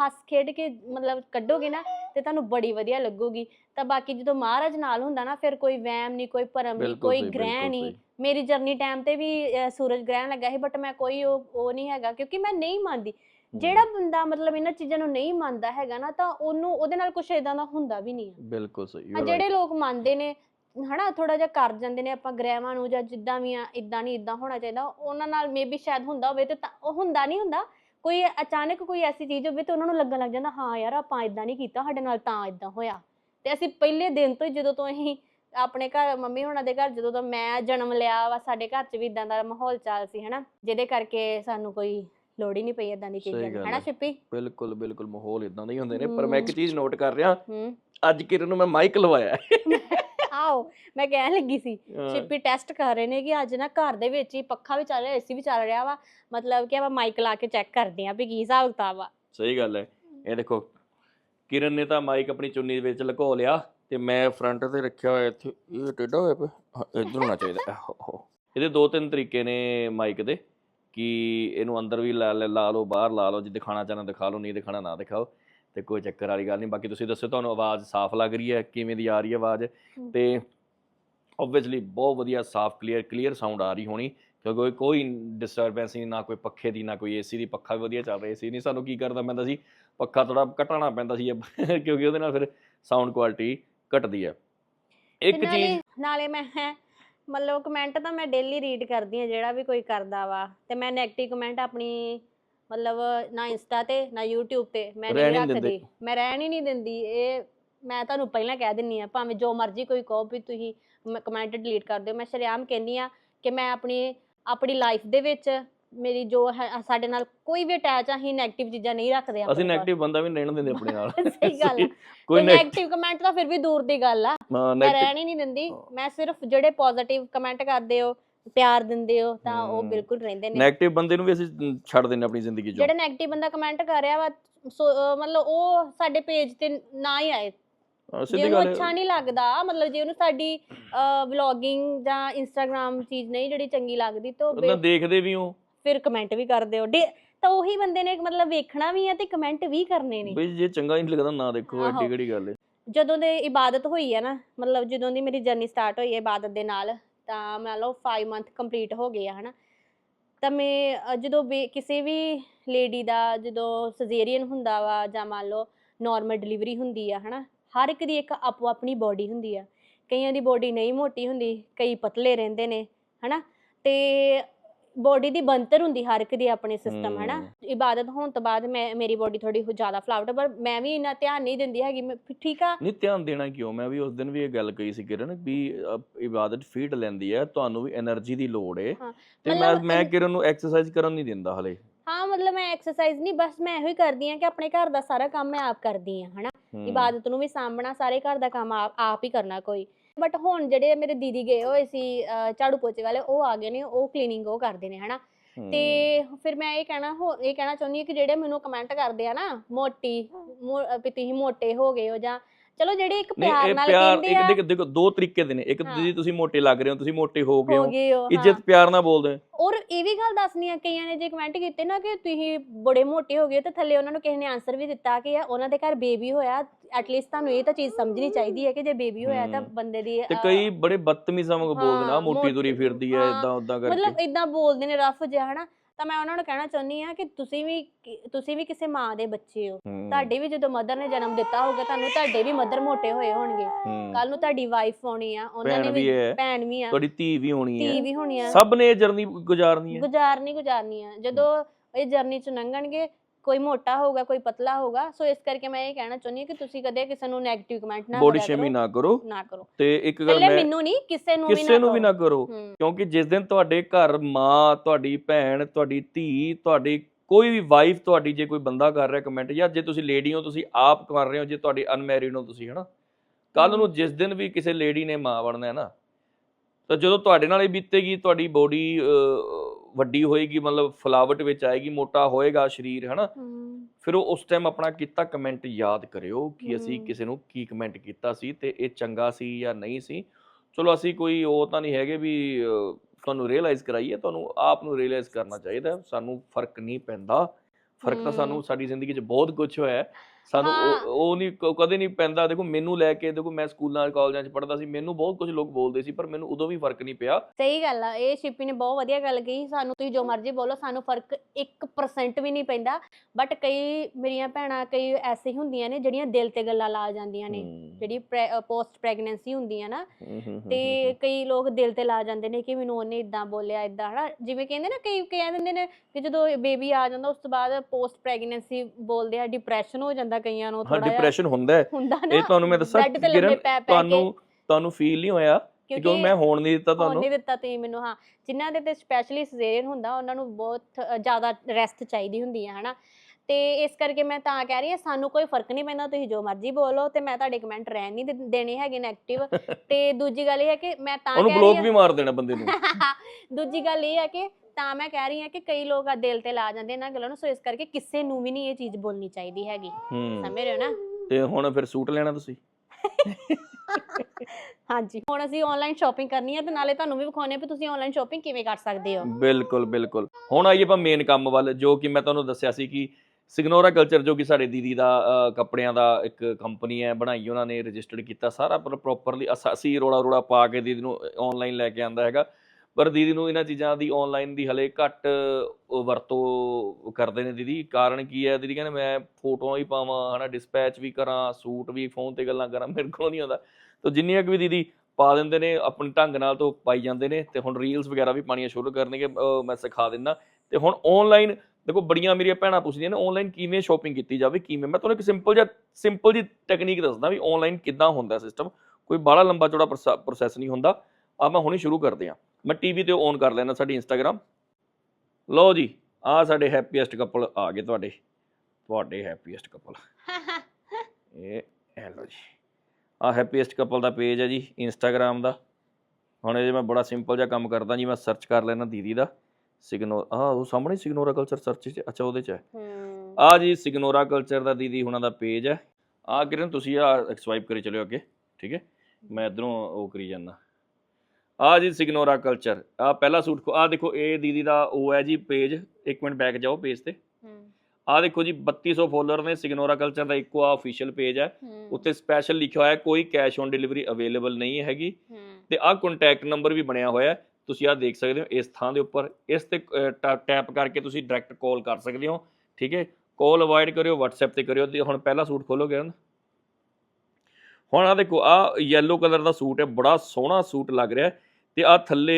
Speaker 1: ਹੱਸ ਖੇਡ ਕੇ ਮਤਲਬ ਕੱਢੋਗੇ ਨਾ ਤੇ ਤੁਹਾਨੂੰ ਬੜੀ ਵਧੀਆ ਲੱਗੂਗੀ। ਤਾਂ ਬਾਕੀ ਜਦੋਂ ਮਹਾਰਾਜ ਨਾਲ ਹੁੰਦਾ ਨਾ ਫਿਰ ਕੋਈ ਵਹਿਮ ਨਹੀਂ ਕੋਈ ਭਰਮ ਨਹੀਂ
Speaker 2: ਬਿਲਕੁਲ
Speaker 1: ਕੋਈ
Speaker 2: ਸਹੀ,
Speaker 1: ਗ੍ਰਹਿ
Speaker 2: ਬਿਲਕੁਲ
Speaker 1: ਨਹੀਂ
Speaker 2: ਸਹੀ।
Speaker 1: ਮੇਰੀ ਜਰਨੀ ਟਾਈਮ ਤੇ ਵੀ ਸੂਰਜ ਗ੍ਰਹਿਣ ਲੱਗਾ ਸੀ ਬਟ ਮੈਂ ਕੋਈ ਉਹ ਉਹ ਨਹੀਂ ਹੈਗਾ ਕਿਉਂਕਿ ਮੈਂ ਨਹੀਂ ਮੰਨਦੀ। ਜਿਹੜਾ ਬੰਦਾ ਮਤਲਬ ਇਹਨਾਂ ਚੀਜ਼ਾਂ ਨੂੰ ਨਹੀਂ ਮੰਨਦਾ ਹੈਗਾ ਨਾ ਤਾਂ ਉਹਨੂੰ ਉਹਦੇ ਨਾਲ ਕੁਝ ਇਦਾਂ ਦਾ ਹੁੰਦਾ ਵੀ ਨਹੀਂ ਹੈ
Speaker 2: ਬਿਲਕੁਲ ਸਹੀ are
Speaker 1: ਜਿਹੜੇ. ਲੋਕ ਮੰਨਦੇ ਨੇ ਹਨਾ ਥੋੜਾ ਜਿਹਾ ਕਰ ਜਾਂਦੇ ਨੇ ਆਪਾਂ ਗ੍ਰਹਿਵਾਂ ਨੂੰ ਜਾਂ ਜਿੱਦਾਂ ਵੀ ਆ ਇਦਾਂ ਨਹੀਂ ਇਦਾਂ ਹੋਣਾ ਚਾਹੀਦਾ ਉਹਨਾਂ ਨਾਲ ਮੇਬੀ ਸ਼ਾਇਦ ਹੁੰਦਾ ਹੋਵੇ ਤੇ ਤਾਂ- ਉਹ ਹੁੰਦਾ ਨਹੀਂ ਹੁੰਦਾ। ਕੋਈ ਅਚਾਨਕ ਕੋਈ ਐਸੀ ਚੀਜ਼ ਹੋਵੇ ਤੇ ਉਹਨਾਂ ਨੂੰ ਲੱਗਣ ਲੱਗ ਜਾਂਦਾ ਹਾਂ ਯਾਰ ਆਪਾਂ ਇਦਾਂ ਨਹੀਂ ਕੀਤਾ ਸਾਡੇ ਨਾਲ ਤਾਂ ਇਦਾਂ ਹੋਇਆ। ਤੇ ਅਸੀਂ ਪਹਿਲੇ ਦਿਨ ਤੋਂ ਹੀ ਜਦੋਂ ਤੋਂ ਅਸੀਂ ਆਪਣੇ ਘਰ ਮੰਮੀ ਹੋਣਾ ਦੇ ਘਰ ਜਦੋਂ ਤੋਂ ਮੈਂ ਜਨਮ ਲਿਆ ਵਾ ਸਾਡੇ ਘਰ 'ਚ ਵੀ ਇਦਾਂ ਦਾ ਮਾਹੌਲ ਚਾਲ ਸੀ ਹਨਾ ਜਿਹਦੇ ਕਰਕੇ ਸਾਨੂੰ ਕੋਈ ਲੋੜ ਹੀ ਨਹੀਂ ਪਈ ਇਦਾਂ ਦੀ
Speaker 2: ਸਹੀ
Speaker 1: ਚੀਜ਼ਾਂ ਦੀ
Speaker 2: ਗੱਲ
Speaker 1: ਹਨਾ
Speaker 2: ਹੈ।
Speaker 1: ਸ਼ਿੱਪੀ
Speaker 2: ਬਿਲਕੁਲ ਬਿਲਕੁਲ ਮਾਹੌਲ ਇਦਾਂ ਦੇ ਹੀ ਹੁੰਦੇ ਨੇ ਪਰ ਮੈਂ ਇੱਕ। ਚੀਜ਼ ਨੋਟ ਕਰ ਰਿਹਾ
Speaker 1: ਹੂੰ
Speaker 2: ਅੱਜ ਕਿਰਨ ਨੂੰ ਮੈਂ ਮਾਈਕ ਲਵਾਇਆ ਹੈ।
Speaker 1: ਆਓ ਮੈਂ ਕਹਿਣ ਲੱਗੀ ਸੀ
Speaker 2: ਹਾਂ,
Speaker 1: ਸ਼ਿੱਪੀ ਟੈਸਟ ਕਰ ਰਹੇ ਨੇ ਕਿ ਅੱਜ ਨਾ ਘਰ ਦੇ ਵਿੱਚ ਹੀ ਪੱਖਾ ਵੀ ਚੱਲ ਰਿਹਾ ਏਸੀ ਵੀ ਚੱਲ ਰਿਹਾ ਵਾ ਮਤਲਬ ਕਿ ਆਪਾਂ ਮਾਈਕ ਲਾ ਕੇ ਚੈੱਕ ਕਰਦੇ ਆਂ ਵੀ ਕੀ ਹਿਸਾਬ ਕਿਤਾਬ ਆ
Speaker 2: ਸਹੀ ਗੱਲ ਹੈ ਇਹ ਦੇਖੋ ਕਿਰਨ ਨੇ ਤਾਂ ਮਾਈਕ ਆਪਣੀ ਚੁੰਨੀ ਦੇ ਵਿੱਚ ਲੁਕੋ ਲਿਆ ਤੇ ਮੈਂ ਫਰੰਟ ਤੇ ਰੱਖਿਆ ਹੋਇਆ ਇੱਥੇ ਇਹ ਟੇਢਾ ਹੋਇਆ ਪਿਆ ਇੱਧਰ ਹੋਣਾ ਚਾਹੀਦਾ ਆਹੋ, ਆਹੋ। ਇਹਦੇ ਦੋ ਤਿੰਨ ਤਰੀਕੇ ਨੇ ਮਾਈਕ ਦੇ ਕਿ ਇਹਨੂੰ ਅੰਦਰ ਵੀ ਲਾ ਲਾ- ਲਓ ਬਾਹਰ ਲਾ ਲਓ ਜੇ ਦਿਖਾਣਾ ਚਾਹਣਾ ਦਿਖਾ ਲਓ ਨਹੀਂ ਦਿਖਾਣਾ ਨਾ ਦਿਖਾਓ ਤੇ ਕੋਈ ਚੱਕਰ ਵਾਲੀ ਗੱਲ ਨਹੀਂ। ਬਾਕੀ ਤੁਸੀਂ ਦੱਸੋ ਤੁਹਾਨੂੰ ਆਵਾਜ਼ ਸਾਫ਼ ਲੱਗ ਰਹੀ ਹੈ ਕਿਵੇਂ ਦੀ ਆ ਰਹੀ ਹੈ ਆਵਾਜ਼। ਤੇ ਆਬਵੀਅਸਲੀ ਬਹੁਤ ਵਧੀਆ ਸਾਫ਼ ਕਲੀਅਰ ਕਲੀਅਰ ਸਾਊਂਡ ਆ ਰਹੀ ਹੋਣੀ ਕਿਉਂਕਿ ਕੋਈ ਡਿਸਟਰਬੈਂਸ ਨਹੀਂ ਨਾ ਕੋਈ ਪੱਖੇ ਦੀ ਨਾ ਕੋਈ ਏਸੀ ਦੀ ਪੱਖਾ ਵੀ ਵਧੀਆ ਚੱਲ ਰਿਹਾ ਏਸੀ ਨਹੀਂ। ਸਾਨੂੰ ਕੀ ਕਰਦਾ ਪੈਂਦਾ ਸੀ? ਪੱਖਾ ਥੋੜਾ ਘਟਾਉਣਾ ਪੈਂਦਾ ਸੀ ਕਿਉਂਕਿ ਉਹਦੇ ਨਾਲ ਫਿਰ ਸਾਊਂਡ ਕੁਆਲਿਟੀ ਘਟਦੀ ਹੈ। ਇੱਕ ਚੀਜ਼
Speaker 1: ਨਾਲੇ ਮੈਂ ਮਤਲਬ ਕਮੈਂਟ ਤਾਂ ਮੈਂ ਡੇਲੀ ਰੀਡ ਕਰਦੀ ਆ ਜਿਹੜਾ ਵੀ ਕੋਈ ਕਰਦਾ ਵਾ। ਤੇ ਮੈਂ 네ਗੇਟਿਵ ਕਮੈਂਟ ਆਪਣੀ ਮਤਲਬ ਨਾ ਇੰਸਟਾ ਤੇ ਨਾ YouTube ਤੇ ਮੈਂ ਨਹੀਂ
Speaker 2: ਰਹਿਣ ਹੀ ਨਹੀਂ
Speaker 1: ਰੱਖਦੀ। ਮੈਂ ਰਹਿਣ ਹੀ ਨਹੀਂ ਦਿੰਦੀ। ਇਹ ਮੈਂ ਤੁਹਾਨੂੰ ਪਹਿਲਾਂ ਕਹਿ ਦਿੰਨੀ ਆ ਭਾਵੇਂ ਜੋ ਮਰਜ਼ੀ ਕੋਈ ਕਹੋ ਵੀ ਤੁਸੀਂ ਕਮੈਂਟ ਡਿਲੀਟ ਕਰ ਦਿਓ। ਮੈਂ ਸ਼ਰੇਆਮ ਕਹਿੰਦੀ ਆ ਕਿ ਮੈਂ ਆਪਣੀ ਆਪਣੀ ਲਾਈਫ ਦੇ ਵਿੱਚ ਮੇਰੀ ਜੋ ਹੈ- ਸਾਡੇ ਨਾਲ ਕੋਈ ਵੀ ਅਟੈਚ ਆ ਅਸੀਂ ਨੈਗੇਟਿਵ ਚੀਜ਼ਾਂ ਨਹੀਂ ਰੱਖਦੇ ਆਪਣੇ
Speaker 2: ਅਸੀਂ ਨੈਗੇਟਿਵ ਬੰਦਾ ਵੀ ਨਹੀਂ ਰਹਿਣ ਦਿੰਦੇ ਆਪਣੇ ਨਾਲ।
Speaker 1: ਸਹੀ ਗੱਲ ਆ।
Speaker 2: ਕੋਈ ਨੈਗੇਟਿਵ
Speaker 1: ਕਮੈਂਟ ਤਾਂ ਫਿਰ ਵੀ ਦੂਰ ਦੀ ਗੱਲ ਆ। ਮੈਂ ਨੈਗੇਟਿਵ ਨਹੀਂ ਦਿੰਦੀ। ਮੈਂ ਸਿਰਫ ਜਿਹੜੇ ਪੋਜ਼ਿਟਿਵ ਕਮੈਂਟ ਕਰਦੇ ਹੋ ਪਿਆਰ ਦਿੰਦੇ ਹੋ ਤਾਂ ਉਹ ਬਿਲਕੁਲ ਰਹਿੰਦੇ ਨੇ।
Speaker 2: ਨੈਗੇਟਿਵ ਬੰਦੇ ਨੂੰ ਵੀ ਅਸੀਂ ਛੱਡ ਦਿੰਦੇ ਆਪਣੀ ਜ਼ਿੰਦਗੀ ਚੋਂ।
Speaker 1: ਜਿਹੜਾ ਨੈਗੇਟਿਵ ਬੰਦਾ ਕਮੈਂਟ ਕਰ ਰਿਹਾ ਵਾ ਮਤਲਬ ਉਹ ਸਾਡੇ ਪੇਜ ਤੇ ਨਾ ਹੀ ਆਏ। ਜੇ
Speaker 2: ਸਿੱਧੀ
Speaker 1: ਅੱਛਾ ਨਹੀਂ ਲੱਗਦਾ ਮਤਲਬ ਜੇ ਉਹਨੂੰ ਸਾਡੀ ਵਲੌਗਿੰਗ ਜਾਂ ਇੰਸਟਾਗ੍ਰam ਚੀਜ਼ ਨਹੀਂ ਜਿਹੜੀ ਚੰਗੀ ਲੱਗਦੀ ਤਾਂ ਉਹ
Speaker 2: ਦੇਖਦੇ ਵੀ ਹੋ।
Speaker 1: ਫਿਰ ਕਮੈਂਟ ਵੀ ਕਰਦੇ ਹੋ ਡੇ- ਤਾਂ ਉਹੀ ਬੰਦੇ ਨੇ ਮਤਲਬ ਵੇਖਣਾ ਵੀ ਹੈ ਤੇ ਕਮੈਂਟ ਵੀ ਕਰਨੇ ਨੇ।
Speaker 2: ਬਈ ਜੇ ਚੰਗਾ ਨਹੀਂ ਲੱਗਦਾ ਨਾ ਦੇਖੋ
Speaker 1: ਆਹੋ।
Speaker 2: ਐਡੀ ਕਿਹੜੀ ਗੱਲ ਹੈ
Speaker 1: ਜਦੋਂ ਦੇ ਇਬਾਦਤ ਹੋਈ ਹੈ ਨਾ ਮਤਲਬ ਜਦੋਂ ਦੀ ਮੇਰੀ ਜਰਨੀ ਸਟਾਰਟ ਹੋਈ ਹੈ ਇਬਾਦਤ ਦੇ ਨਾਲ ਤਾਂ ਮੰਨ ਲਓ 5 ਮੰਥ ਕੰਪਲੀਟ ਹੋ ਗਏ ਆ ਹਨਾ। ਤਾਂ ਮੈਂ ਅ, ਜਦੋਂ ਵੀ ਕਿਸੇ ਵੀ ਲੇਡੀ ਦਾ ਜਦੋਂ ਸਜੇਰੀਅਨ ਹੁੰਦਾ ਵਾ ਜਾਂ ਮੰਨ ਲਓ ਨਾਰਮਲ ਡਿਲੀਵਰੀ ਹੁੰਦੀ ਆ ਹਨਾ ਹਰ ਇੱਕ ਦੀ ਇੱਕ ਆਪੋ ਆਪਣੀ ਬੋਡੀ ਹੁੰਦੀ ਆ। ਕਈਆਂ ਦੀ ਬੋਡੀ ਨਹੀਂ ਮੋਟੀ ਹੁੰਦੀ ਕਈ ਪਤਲੇ ਰਹਿੰਦੇ ਨੇ ਹਨਾ। ਤੇ ਬੋਡੀ ਦੀ ਬੰਤਰ ਹੁੰਦੀ ਹਰ ਇੱਕ ਦੀ ਆਪਣੇ ਸਿਸਟਮ ਹਨਾ? ਇਬਾਦਤ ਹੋਣ ਤੋਂ ਬਾਅਦ ਮੈਂ ਮੇਰੀ ਬੋਡੀ ਥੋੜੀ ਜ਼ਿਆਦਾ ਫਲਾਵਟ ਪਰ ਮੈਂ ਵੀ ਇੰਨਾ ਧਿਆਨ ਨਹੀਂ ਦਿੰਦੀ ਹੈਗੀ। ਮੈਂ ਠੀਕ ਆ?
Speaker 2: ਨਹੀਂ ਧਿਆਨ ਦੇਣਾ ਕਿਉਂ? ਮੈਂ ਵੀ ਉਸ ਦਿਨ ਵੀ ਇਹ ਗੱਲ ਕਹੀ ਸੀ ਕਿਰਨ ਵੀ ਇਬਾਦਤ ਫੀਡ ਲੈਂਦੀ ਹੈ ਤੁਹਾਨੂੰ ਵੀ એનર્ਜੀ ਦੀ ਲੋੜ
Speaker 1: ਏ।
Speaker 2: ਤੇ ਮੈਂ ਮੈਂ ਕਿਰਨ ਨੂੰ ਐਕਸਰਸਾਈਜ਼ ਕਰਨ ਨਹੀਂ ਦਿੰਦਾ ਹਲੇ।
Speaker 1: ਹਾਂ ਮਤਲਬ ਮੈਂ ਐਕਸਰਸਾਈਜ਼ ਨਹੀਂ ਬਸ ਮੈਂ ਇਹੋ ਹੀ ਕਰਦੀ ਆ ਕਿ ਆਪਣੇ ਘਰ ਦਾ ਸਾਰਾ ਕੰਮ ਮੈਂ ਆਪ ਕਰਦੀ ਆ ਹਨਾ? ਇਬਾਦਤ ਨੂੰ ਵੀ ਸਾਂਭਣਾ ਸਾਰੇ ਘਰ ਦਾ ਕੰਮ ਆਪ ਹੀ ਕਰਨਾ ਕੋਈ। ਬਟ ਹੁਣ ਜਿਹੜੇ ਮੇਰੇ ਦੀਦੀ ਗਏ ਹੋਏ ਸੀ ਅਹ, ਝਾੜੂ ਪੋਚੇ ਵਾਲੇ ਉਹ ਆ ਗਏ ਨੇ ਉਹ ਕਲੀਨਿੰਗ ਉਹ ਕਰਦੇ ਨੇ ਹਨਾ?
Speaker 2: ਹਮ,
Speaker 1: ਤੇ ਫਿਰ ਮੈਂ ਇਹ ਕਹਿਣਾ ਹੋ ਇਹ ਕਹਿਣਾ ਚਾਹੁੰਦੀ ਹਾਂ ਕਿ ਜਿਹੜੇ ਮੈਨੂੰ ਕਮੈਂਟ ਕਰਦੇ ਆ ਨਾ ਮੋਟੀ ਮੋ- ਅਹ ਵੀ ਤੁਸੀਂ ਮੋਟੇ ਹੋ ਗਏ ਹੋ ਜਾਂ ਚਲੋ ਜਿਹੜੇ ਇੱਕ ਪਿਆਰ ਨਾਲ ਕਹਿੰਦੇ
Speaker 2: ਇੱਕ
Speaker 1: ਆ
Speaker 2: ਦੇਖੋ ਦੇਖੋ ਦੋ ਤਰੀਕੇ ਦੇ ਨੇ ਇੱਕ। ਜੀ ਤੁਸੀਂ ਮੋਟੇ ਲੱਗ ਰਹੇ ਹੋ ਤੁਸੀਂ ਮੋਟੇ ਹੋ ਗਏ
Speaker 1: ਹੋ।
Speaker 2: ਇੱਜ਼ਤ ਪਿਆਰ ਨਾਲ ਬੋਲਦੇ।
Speaker 1: ਔਰ ਇਹ ਵੀ ਗੱਲ ਦੱਸਣੀ ਆ ਕਈਆਂ ਨੇ ਜੇ ਕਮੈਂਟ ਕੀਤੇ ਨਾ ਕਿ ਤੁਸੀਂ ਬੜੇ ਮੋਟੇ ਹੋ ਗਏ ਤੇ ਥੱਲੇ ਉਹਨਾਂ ਨੂੰ ਕਿਸੇ ਨੇ ਆਨਸਰ ਵੀ ਦਿੱਤਾ ਕਿ ਉਹਨਾਂ ਦੇ ਘਰ ਬੇਬੀ ਹੋਇਆ ਐਟਲੀਸਟ ਤੁਹਾਨੂੰ ਇਹ ਤਾਂ ਚੀਜ਼ ਸਮਝਣੀ ਚਾਹੀਦੀ ਹੈ ਕਿ ਜੇ ਬੇਬੀ ਹੋਇਆ ਤਾਂ। ਬੰਦੇ ਦੀ
Speaker 2: ਤੇ ਕਈ ਬੜੇ ਬਦਤਮੀਜ਼ਾਂ ਵਾਂਗ ਬੋਲਦੇ ਨੇ ਮੋਟੀ ਤੁਰੀ
Speaker 1: ਮੋਟੀ-
Speaker 2: ਫਿਰਦੀ ਹਾਂ, ਇਦਾਂ ਉਦਾਂ ਕਰਕੇ
Speaker 1: ਮਤਲਬ ਇਦਾਂ ਬੋਲਦੇ ਨੇ ਰਫ ਜਿਹਾ ਹਨਾ ਤਾਂ ਮੈਂ ਉਹਨਾਂ ਨੂੰ ਕਹਿਣਾ ਚਾਹੁੰਦੀ ਆ ਕਿ ਤੁਸੀਂ ਵੀ ਤੁਸੀਂ ਵੀ ਕਿਸੇ ਮਾਂ ਦੇ ਬੱਚੇ ਹੋ। ਤੁਹਾਡੇ ਵੀ ਜਦੋਂ ਮਦਰ ਨੇ ਜਨਮ ਦਿੱਤਾ ਹੋਊਗਾ ਤੁਹਾਨੂੰ ਤੁਹਾਡੇ ਵੀ ਮਦਰ ਮੋਟੇ ਹੋਏ ਹੋਣਗੇ। ਕੱਲ ਨੂੰ ਤੁਹਾਡੀ ਵਾਈਫ ਹੋਣੀ ਆ ਉਹਨਾਂ ਨੇ
Speaker 2: ਵੀ
Speaker 1: ਭੈਣ ਵੀ ਆ।
Speaker 2: ਤੁਹਾਡੀ ਧੀ ਵੀ ਹੋਣੀ
Speaker 1: ਧੀ
Speaker 2: ਹੈ।
Speaker 1: ਵੀ ਹੋਣੀ ਆ।
Speaker 2: ਸਭ ਨੇ ਇਹ ਜਰਨੀ ਗੁਜ਼ਾਰਨੀ ਹੈ।
Speaker 1: ਗੁਜ਼ਾਰਨੀ ਗੁਜ਼ਾਰਨੀ ਆ। ਜਦੋਂ ਇਹ ਜਰਨੀ ਚ ਲੰਘਣਗੇ ਕੋਈ ਮੋਟਾ ਹੋਊਗਾ ਕੋਈ ਪਤਲਾ ਹੋਊਗਾ ਸੋ ਇਸ ਕਰਕੇ ਮੈਂ ਇਹ ਕਹਿਣਾ ਚਾਹੁੰਦੀ ਹਾਂ ਕਿ ਤੁਸੀਂ ਕਦੇ ਕਿਸੇ ਨੂੰ 네ਗੇਟਿਵ ਕਮੈਂਟ ਨਾ
Speaker 2: ਬੋਡੀ
Speaker 1: ਕਰਿਆ
Speaker 2: ਸ਼ੇਮਿੰਗ ਨਾ ਕਰੋ।
Speaker 1: ਨਾ ਕਰੋ।
Speaker 2: ਤੇ ਇੱਕ ਗੱਲ
Speaker 1: ਪਹਿਲੇ
Speaker 2: ਮੈਂ
Speaker 1: ਮੈਨੂੰ ਨਹੀਂ ਕਿਸੇ ਨੂੰ ਵੀ ਨਾ
Speaker 2: ਕਿਸੇ ਨੂੰ ਵੀ ਨਾ। ਕਰੋ
Speaker 1: ਹੂੰ,
Speaker 2: ਕਿਉਂਕਿ ਜਿਸ ਦਿਨ ਤੁਹਾਡੇ ਘਰ ਮਾਂ ਤੁਹਾਡੀ ਭੈਣ ਤੁਹਾਡੀ ਧੀ ਤੁਹਾਡੀ ਕੋਈ ਵੀ ਵਾਈਫ ਤੁਹਾਡੀ ਜੇ ਕੋਈ ਬੰਦਾ ਕਰ ਰਿਹਾ ਕਮੈਂਟ ਜਾਂ ਜੇ ਤੁਸੀਂ ਲੇਡੀ ਹੋ ਤੁਸੀਂ ਆਪ ਕਰ ਰਹੇ ਹੋ ਜੇ ਤੁਹਾਡੀ ਅਨਮੈਰਿਡ ਹੋ ਤੁਸੀਂ ਹਨਾ। ਕੱਲ ਨੂੰ ਜਿਸ ਦਿਨ ਵੀ ਕਿਸੇ ਲੇਡੀ ਨੇ ਮਾਂ ਬਣਨਾ ਹੈ ਨਾ ਤਾਂ ਜਦੋਂ ਤੁਹਾਡੇ ਨਾਲ ਇਹ ਬੀਤੇਗੀ ਤੁਹਾਡੀ ਬੋਡੀ ਵੱਡੀ ਹੋਏਗੀ ਮਤਲਬ ਫਲਾਵਟ ਵਿੱਚ ਆਏਗੀ ਮੋਟਾ ਹੋਏਗਾ ਸਰੀਰ ਹਨਾ ਫਿਰ ਉਹ ਉਸ ਟਾਈਮ ਆਪਣਾ ਕੀਤਾ ਕਮੈਂਟ ਯਾਦ ਕਰਿਓ ਕਿ ਅਸੀਂ। ਕਿਸੇ ਨੂੰ ਕੀ ਕਮੈਂਟ ਕੀਤਾ ਸੀ ਤੇ ਇਹ ਚੰਗਾ ਸੀ ਜਾਂ ਨਹੀਂ ਸੀ ਚਲੋ ਅਸੀਂ ਕੋਈ ਉਹ ਤਾਂ ਨਹੀਂ ਹੈਗੇ ਵੀ ਤੁਹਾਨੂੰ ਰੀਅਲਾਈਜ਼ ਕਰਾਈਏ ਤੁਹਾਨੂੰ ਆਪ ਨੂੰ ਰੀਅਲਾਈਜ਼ ਕਰਨਾ ਚਾਹੀਦਾ। ਸਾਨੂੰ ਫ਼ਰਕ ਨਹੀਂ ਪੈਂਦਾ ਫ਼ਰਕ ਤਾਂ। ਸਾਨੂੰ ਸਾਡੀ ਜ਼ਿੰਦਗੀ 'ਚ ਬਹੁਤ ਕੁਝ ਹੋਇਆ ਸਾਨੂੰ
Speaker 1: ਹਾਂ।
Speaker 2: ਉਹ ਉਹ ਨਹੀਂ ਕ- ਕਦੇ ਨਹੀਂ ਪੈਂਦਾ। ਦੇਖੋ ਮੈਨੂੰ ਲੈ ਕੇ ਦੇਖੋ ਮੈਂ ਸਕੂਲਾਂ ਕਾਲਜਾਂ 'ਚ ਪੜ੍ਹਦਾ ਸੀ। ਮੈਨੂੰ ਬਹੁਤ ਕੁਝ ਲੋਕ ਬੋਲਦੇ ਸੀ ਪਰ ਮੈਨੂੰ ਉਦੋਂ ਵੀ ਫ਼ਰਕ ਨਹੀਂ ਪਿਆ।
Speaker 1: ਸਹੀ ਗੱਲ ਆ। ਇਹ ਸ਼ਿਪੀ ਨੇ ਬਹੁਤ ਵਧੀਆ ਗੱਲ ਕਹੀ। ਸਾਨੂੰ ਤੁਸੀਂ ਜੋ ਮਰਜ਼ੀ ਬੋਲੋ ਸਾਨੂੰ ਫ਼ਰਕ 1% ਵੀ ਨਹੀਂ ਪੈਂਦਾ। ਬਟ ਕਈ ਮੇਰੀਆਂ ਭੈਣਾਂ ਕਈ ਐਸੀ ਹੁੰਦੀਆਂ ਨੇ ਜਿਹੜੀਆਂ ਦਿਲ ਤੇ ਗੱਲਾਂ ਲਾ ਜਾਂਦੀਆਂ ਨੇ।
Speaker 2: ਹਮ,
Speaker 1: ਜਿਹੜੀ ਪੋਸਟ ਪ੍ਰੈਗਨੈਂਸੀ ਹੁੰਦੀ ਆ ਨਾ।
Speaker 2: ਹਮ, ਹਮ, ਹਮ,
Speaker 1: ਤੇ ਕਈ ਲੋਕ ਦਿਲ ਤੇ ਲਾ ਜਾਂਦੇ ਨੇ ਕਿ ਮੈਨੂੰ ਉਹਨੇ ਇਦਾਂ ਬੋਲਿਆ ਇਦਾਂ ਹਨਾ? ਜਿਵੇਂ ਕਹਿੰਦੇ ਨਾ ਕਈ ਕਹਿ ਦਿੰਦੇ ਨੇ ਕਿ ਜਦੋਂ ਬੇਬੀ ਆ ਜਾਂਦਾ ਉਸ ਤੋਂ ਬਾਅਦ ਪੋਸਟ ਪ੍ਰੈਗਨੈਂਸੀ ਬੋਲਦੇ ਆ ਡਿਪਰੈਸ਼ਨ ਹੋ ਜਾਂਦਾ। ਕਈਆਂ ਨੂੰ
Speaker 2: ਹਾਂ
Speaker 1: ਥੋੜਾ
Speaker 2: ਡਿਪਰੈਸ਼ਨ ਹੁੰਦਾ ਹੈ।
Speaker 1: ਹੁੰਦਾ
Speaker 2: ਇਹ ਤੁਹਾਨੂੰ ਮੈਂ ਦੱਸਾਂ ਕਿਰਨ ਤੁਹਾਨੂੰ ਤੁਹਾਨੂੰ ਫੀਲ ਨਹੀਂ ਹੋਇਆ ਕਿ ਕਿਉਂ ਮੈਂ ਹੋਣ ਨਹੀਂ ਦਿੱਤਾ
Speaker 1: ਹੋਣ
Speaker 2: ਤੁਹਾਨੂੰ?
Speaker 1: ਨਹੀਂ ਦਿੱਤਾ ਤੁਸੀਂ ਮੈਨੂੰ ਹਾਂ। ਜਿਨ੍ਹਾਂ ਦੇ ਤੇ ਸਪੈਸ਼ਲੀ ਸਿਜ਼ੇਰੀਅਨ ਹੁੰਦਾ ਉਹਨਾਂ ਨੂੰ ਬਹੁਤ ਜ਼ਿਆਦਾ ਰੈਸਟ ਚਾਹੀਦੀ ਹੁੰਦੀ ਹੈ ਹਨਾ। ਤੇ ਇਸ ਕਰਕੇ ਮੈਂ ਤਾਂ ਕਹਿ ਰਹੀ ਹਾਂ ਸਾਨੂੰ ਕੋਈ ਫ਼ਰਕ ਨਹੀਂ ਪੈਂਦਾ ਤੁਸੀਂ ਜੋ ਮਰਜ਼ੀ ਬੋਲੋ ਤੇ ਮੈਂ ਤੁਹਾਡੇ ਕਮੈਂਟ ਰਹਿਣ ਨਹੀਂ ਦੇਣੇ ਹੈਗੇ 네ਗੇਟਿਵ ਤੇ ਦੂਜੀ ਗੱਲ ਇਹ ਹੈ ਕਿ ਮੈਂ ਤਾਂ
Speaker 2: ਉਹਨੂੰ
Speaker 1: ਕਹਿ
Speaker 2: ਬਲੌਕ
Speaker 1: ਰਹੀ
Speaker 2: ਵੀ ਮਾਰ ਦੇਣਾ ਬੰਦੇ ਨੂੰ।
Speaker 1: ਹਾਂ ਦੂਜੀ ਗੱਲ ਇਹ ਹੈ ਕਿ ਤਾਂ ਮੈਂ ਕਹਿ ਰਹੀ ਹਾਂ ਕਿ ਕਈ ਲੋਕ ਆ ਦਿਲ ਤੇ ਲਾ ਜਾਂਦੇ ਇਹਨਾਂ ਗੱਲਾਂ ਨੂੰ ਸੋ ਇਸ ਕਰਕੇ ਕਿਸੇ ਨੂੰ ਵੀ ਨਹੀਂ ਇਹ ਚੀਜ਼ ਬੋਲਣੀ ਚਾਹੀਦੀ ਹੈਗੀ।
Speaker 2: ਹੂੰ।
Speaker 1: ਸਮਝ ਰਹੇ ਹੋ ਨਾ?
Speaker 2: ਤੇ ਹੁਣ ਫਿਰ ਸੂਟ ਲੈਣਾ ਤੁਸੀਂ?
Speaker 1: ਹਾਂਜੀ। ਹੁਣ ਅਸੀਂ ਆਨਲਾਈਨ ਸ਼ਾਪਿੰਗ ਕਰਨੀ ਹੈ ਤੇ ਨਾਲੇ ਤੁਹਾਨੂੰ ਵੀ ਵਿਖਾਉਣੇ ਵੀ ਤੁਸੀਂ ਆਨਲਾਈਨ ਸ਼ਾਪਿੰਗ ਕਿਵੇਂ ਕਰ ਸਕਦੇ ਹੋ।
Speaker 2: ਬਿਲਕੁਲ ਬਿਲਕੁਲ। ਹੁਣ ਆਈਏ ਆਪਾਂ ਮੇਨ ਕੰਮ ਵੱਲ ਜੋ ਕਿ ਮੈਂ ਤੁਹਾਨੂੰ ਦੱਸਿਆ ਸੀ ਕਿ ਸਿਗਨੋਰਾ ਕਲਚਰ ਜੋ ਕਿ ਸਾਡੇ ਦੀਦੀ ਦਾ ਅ, ਕੱਪੜਿਆਂ ਦਾ ਇੱਕ ਕੰਪਨੀ ਹੈ ਬਣਾਈ ਉਹਨਾਂ ਨੇ ਰਜਿਸਟਰਡ ਕੀਤਾ ਸਾਰਾ ਪ੍ਰੋਪਰਲੀ ਅਸੀਂ ਰੋੜਾ ਰੋੜਾ ਪਾ ਕੇ ਦੀਦੀ ਨੂੰ ਆਨਲਾਈਨ ਲੈ ਕੇ ਆਂਦਾ ਹੈਗਾ। ਪਰ ਦੀਦੀ ਨੂੰ ਇਹਨਾਂ ਚੀਜ਼ਾਂ ਦੀ ਆਨਲਾਈਨ ਦੀ ਹਲੇ ਘੱਟ ਵਰਤੋਂ ਕਰਦੇ ਨੇ ਦੀਦੀ। ਕਾਰਨ ਕੀ ਹੈ? ਦੀਦੀ ਕਹਿੰਦੇ ਮੈਂ ਫੋਟੋਆਂ ਹੀ ਪਾਵਾਂ, ਹਨਾ ਡਿਸਪੈਚ ਵੀ ਕਰਾਂ, ਸੂਟ ਵੀ ਫੋਨ ਤੇ ਗੱਲਾਂ ਕਰਾਂ, ਮੇਰੇ ਕੋਲ ਨਹੀਂ ਆਉਂਦਾ। ਤਾਂ ਜਿੰਨੀਆਂ ਕੁ ਵੀ ਦੀਦੀ ਪਾ ਦਿੰਦੇ ਨੇ, ਆਪਣੇ ਢੰਗ ਨਾਲ ਤੋਂ ਪਾਈ ਜਾਂਦੇ ਨੇ। ਤੇ ਹੁਣ ਰੀਲਸ ਵਗੈਰਾ ਵੀ ਪਾਣੀਆਂ ਸ਼ੁਰੂ ਕਰਨਗੇ ਮੈਂ ਸਿਖਾ ਦਿੰਦਾ। ਤੇ ਹੁਣ ਆਨਲਾਈਨ ਦੇਖੋ, ਬੜੀਆਂ ਮੇਰੀਆਂ ਭੈਣਾਂ ਪੁੱਛਦੀਆਂ ਨੇ ਆਨਲਾਈਨ ਕਿਵੇਂ ਸ਼ਾਪਿੰਗ ਕੀਤੀ ਜਾਵੇ, ਕਿਵੇਂ? ਮੈਂ ਤੁਹਾਨੂੰ ਇੱਕ ਸਿੰਪਲ ਜਿਹਾ ਸਿੰਪਲ ਜੀ ਟੈਕਨੀਕ ਦੱਸਦਾ ਵੀ ਆਨਲਾਈਨ ਕਿੱਦਾਂ ਹੁੰਦਾ ਸਿਸਟਮ ਕੋਈ ਬੜਾ ਲੰਬਾ ਚੌੜਾ ਪ੍ਰੋਸੈਸ ਨਹੀਂ ਹੁੰਦਾ। ਆ ਮੈਂ ਹੁਣੇ ਸ਼ੁਰੂ ਕਰਦੇ ਹਾਂ। ਮੈਂ ਟੀਵੀ ਤੇ ਔਨ ਕਰ ਲੈਣਾ ਸਾਡੀ ਇੰਸਟਾਗ੍ਰam ਲਓ ਜੀ ਆ ਸਾਡੇ ਹੈਪੀਐਸਟ ਕਪਲ ਆ ਗਏ ਤੁਹਾਡੇ। ਤੁਹਾਡੇ ਹੈਪੀਐਸਟ ਕਪਲ ਇਹ ਲਓ ਜੀ। ਆ ਹੈਪੀਐਸਟ ਕਪਲ ਦਾ ਪੇਜ ਹੈ ਜੀ ਇੰਸਟਾਗ੍ਰam ਦਾ। ਹੁਣ ਇਹ ਮੈਂ ਬੜਾ ਸਿੰਪਲ ਜਿਹਾ ਕੰਮ ਕਰਦਾ ਜੀ ਮੈਂ ਸਰਚ ਕਰ ਲੈਣਾ ਦੀਦੀ ਦਾ। ਸਿਗਨੋ ਆ ਉਹ ਸਾਹਮਣੇ ਸਿਗਨੋਰਾ ਕਲਚਰ ਸਰਚ ਚ ਅੱਛਾ ਉਹਦੇ ਚ ਹੈ।
Speaker 1: ਹੂੰ।
Speaker 2: ਆ ਜੀ ਸਿਗਨੋਰਾ ਕਲਚਰ ਦਾ ਦੀਦੀ ਹੁਣਾਂ ਦਾ ਪੇਜ ਹੈ। ਆ ਕਿਰਨ ਤੁਸੀਂ ਆ ਸਵਾਈਪ ਕਰੀ ਚਲਿਓ ਅੱਗੇ ਠੀਕ ਹੈ? ਮੈਂ ਇਧਰੋਂ ਉਹ ਕਰੀ ਜਾਂਦਾ। ਆ ਜੀ ਸਿਗਨੋਰਾ ਕਲਚਰ ਆ ਪਹਿਲਾ ਸੂਟ ਆ ਦੇਖੋ ਇਹ ਦੀਦੀ ਦਾ ਉਹ ਹੈ ਜੀ ਪੇਜ ਇੱਕ ਮਿੰਟ ਬੈਕ ਜਾਓ ਪੇਜ ਤੇ।
Speaker 1: ਹੂੰ।
Speaker 2: ਆ ਦੇਖੋ ਜੀ 3200 ਫੋਲੋਅਰ ਨੇ ਸਿਗਨੋਰਾ ਕਲਚਰ ਦਾ ਇੱਕੋ ਆ ਅਫੀਸ਼ੀਅਲ ਪੇਜ ਹੈ। ਉੱਤੇ ਸਪੈਸ਼ਲ ਲਿਖਿਆ ਹੋਇਆ ਕੋਈ ਕੈਸ਼ ਔਨ ਡਿਲੀਵਰੀ ਅਵੇਲੇਬਲ ਨਹੀਂ ਹੈਗੀ। ਤੇ ਆਹ ਕੰਟੈਕਟ ਨੰਬਰ ਵੀ ਬਣਿਆ ਹੋਇਆ ਤੁਸੀਂ ਆਹ ਦੇਖ ਸਕਦੇ ਹੋ ਇਸ ਥਾਂ ਦੇ ਉੱਪਰ। ਇਸ ਤੇ ਟੈਪ ਕਰਕੇ ਤੁਸੀਂ ਡਾਇਰੈਕਟ ਕਾਲ ਕਰ ਸਕਦੇ ਹੋ। ਠੀਕ ਹੈ? ਕਾਲ ਅਵਾਇਡ ਕਰਿਓ WhatsApp ਤੇ ਕਰਿਓ। ਤੇ ਹੁਣ ਪਹਿਲਾ ਸੂਟ ਖੋਲੋਗੇ ਨਾ ਹੁਣ ਆ ਦੇਖੋ ਆ ਯੈਲੋ ਕਲਰ ਦਾ ਸੂਟ ਹੈ। ਬੜਾ ਸੋਹਣਾ ਸੂਟ ਲੱਗ ਰਿਹਾ ਹੈ। ਤੇ ਆ ਥੱਲੇ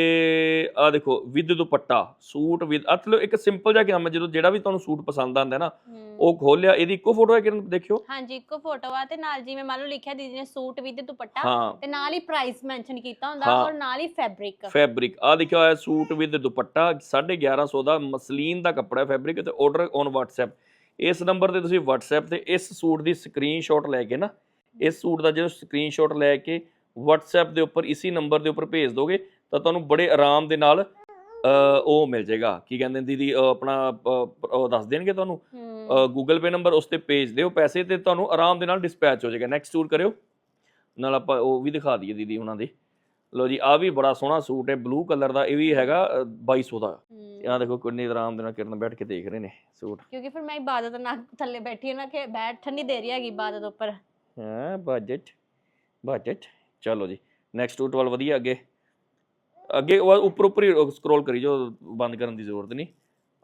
Speaker 2: ਆ ਦੇਖੋ ਵਿਦ ਦੁਪੱਟਾ ਸੂਟ ਵਿਦ ਮਤਲਬ ਇੱਕ ਸਿੰਪਲ ਜਿਹਾ ਕੰਮ ਹੈ ਜਦੋਂ ਜਿਹੜਾ ਵੀ ਤੁਹਾਨੂੰ ਸੂਟ ਪਸੰਦ ਆਂਦਾ ਨਾ
Speaker 1: ਹੂੰ।
Speaker 2: ਉਹ ਖੋਲਿਆ ਇਹਦੀ ਇੱਕੋ ਫੋਟੋ ਹੈ ਕਿਰਨ ਦੇਖਿਓ।
Speaker 1: ਹਾਂਜੀ ਇੱਕੋ ਫੋਟੋ ਆ ਤੇ ਨਾਲ ਜਿਵੇਂ ਮੰਨ ਲਓ ਲਿਖਿਆ ਦੀਦੀ ਨੇ ਸੂਟ ਵੀ ਤੇ ਦੁਪੱਟਾ
Speaker 2: ਹਾਂ।
Speaker 1: ਤੇ ਨਾਲ ਹੀ ਪ੍ਰਾਈਸ ਮੈਂਸ਼ਨ ਕੀਤਾ ਹੁੰਦਾ
Speaker 2: ਹਾਂ।
Speaker 1: ਔਰ ਨਾਲ ਹੀ ਫੈਬਰਿਕ
Speaker 2: ਫੈਬਰਿਕ ਆ ਲਿਖਿਆ ਹੋਇਆ ਸੂਟ ਵਿਦ ਦੁਪੱਟਾ 1150 ਦਾ ਮਸਲੀਨ ਦਾ ਕੱਪੜਾ ਫੈਬਰਿਕ ਤੇ ਆਰਡਰ ਔਨ WhatsApp ਇਸ ਨੰਬਰ ਤੇ ਤੁਸੀਂ WhatsApp ਤੇ ਇਸ ਸੂਟ ਦੀ ਸਕਰੀਨਸ਼ਾਟ ਲੈ ਕੇ ਨਾ ਇਸ ਸੂਟ ਦਾ ਜਦੋਂ ਸਕਰੀਨਸ਼ਾਟ ਲੈ ਕੇ WhatsApp ਦੇ ਉੱਪਰ ਇਸੇ ਨੰਬਰ ਦੇ ਉੱਪਰ ਭੇਜ ਦੋਗੇ ਤਾਂ ਤੁਹਾਨੂੰ ਬੜੇ ਆਰਾਮ ਦੇ ਨਾਲ ਉਹ ਮਿਲ ਜਾਏਗਾ। ਕੀ ਕਹਿੰਦੇ ਨੇ ਦੀਦੀ ਆਪਣਾ ਉਹ ਦੱਸ ਦੇਣਗੇ ਤੁਹਾਨੂੰ? ਗੂਗਲ ਪੇ ਨੰਬਰ ਉਸ ਤੇ ਭੇਜ ਦਿਓ। ਪੈਸੇ ਤੇ ਤੁਹਾਨੂੰ ਆਰਾਮ ਦੇ ਨਾਲ ਡਿਸਪੈਚ ਹੋ ਜਾਏਗਾ। ਨੈਕਸਟ ਸੂਟ ਕਰਿਓ। ਨਾਲ ਆਪਾਂ ਉਹ ਵੀ ਦਿਖਾ ਦਈਏ ਦੀਦੀ ਉਹਨਾਂ ਦੇ। ਲਓ ਜੀ ਆ ਵੀ ਬੜਾ ਸੋਹਣਾ ਸੂਟ ਹੈ। ਬਲੂ ਕਲਰ ਦਾ ਇਹ ਵੀ ਹੈਗਾ ਅ, 2200 ਦਾ। ਆ ਦੇਖੋ ਕਿੰਨੇ ਆਰਾਮ ਦੇ ਨਾਲ ਕਿਰਨ ਬੈਠ ਕੇ ਦੇਖ ਰਹੇ ਨੇ ਸੂਟ।
Speaker 1: ਕਿਉਂਕਿ ਫਿਰ ਮੈਂ ਇਬਾਦਤ ਨਾਲ ਥੱਲੇ ਬੈਠੀ ਹਾਂ ਨਾ ਕਿ ਬੈਠਣ ਨਹੀਂ ਦੇ ਰਹੀ ਹੈਗੀ ਇਬਾਦਤ ਉੱਪਰ।
Speaker 2: ਹਾਂ ਬਜਟ ਬਜਟ ਚਲੋ ਜੀ ਨੈਕਸਟ ਸੂਟ ਵਾਲ ਵਧੀਆ ਅੱਗੇ। ਅੱਗੇ ਉਹ ਉੱਪਰ ਉੱਪਰ ਹੀ ਸਕਰੋਲ ਕਰੀ ਜੋ ਬੰਦ ਕਰਨ ਦੀ ਜ਼ਰੂਰਤ ਨਹੀਂ।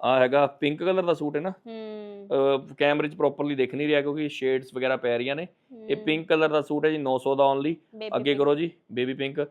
Speaker 2: ਆ ਹੈਗਾ ਪਿੰਕ ਕਲਰ ਦਾ ਸੂਟ ਹੈ ਨਾ।
Speaker 1: ਹੂੰ।
Speaker 2: ਕੈਮਰੇ 'ਚ ਪ੍ਰੋਪਰਲੀ ਦਿਖ ਨਹੀਂ ਰਿਹਾ ਕਿਉਂਕਿ ਸ਼ੇਡਸ ਵਗੈਰਾ ਪੈ ਰਹੀਆਂ ਨੇ। ਇਹ। ਪਿੰਕ ਕਲਰ ਦਾ ਸੂਟ ਹੈ ਜੀ 900 ਦਾ ਓਨਲੀ ਅੱਗੇ। ਕਰੋ ਜੀ ਬੇਬੀ ਪਿੰਕ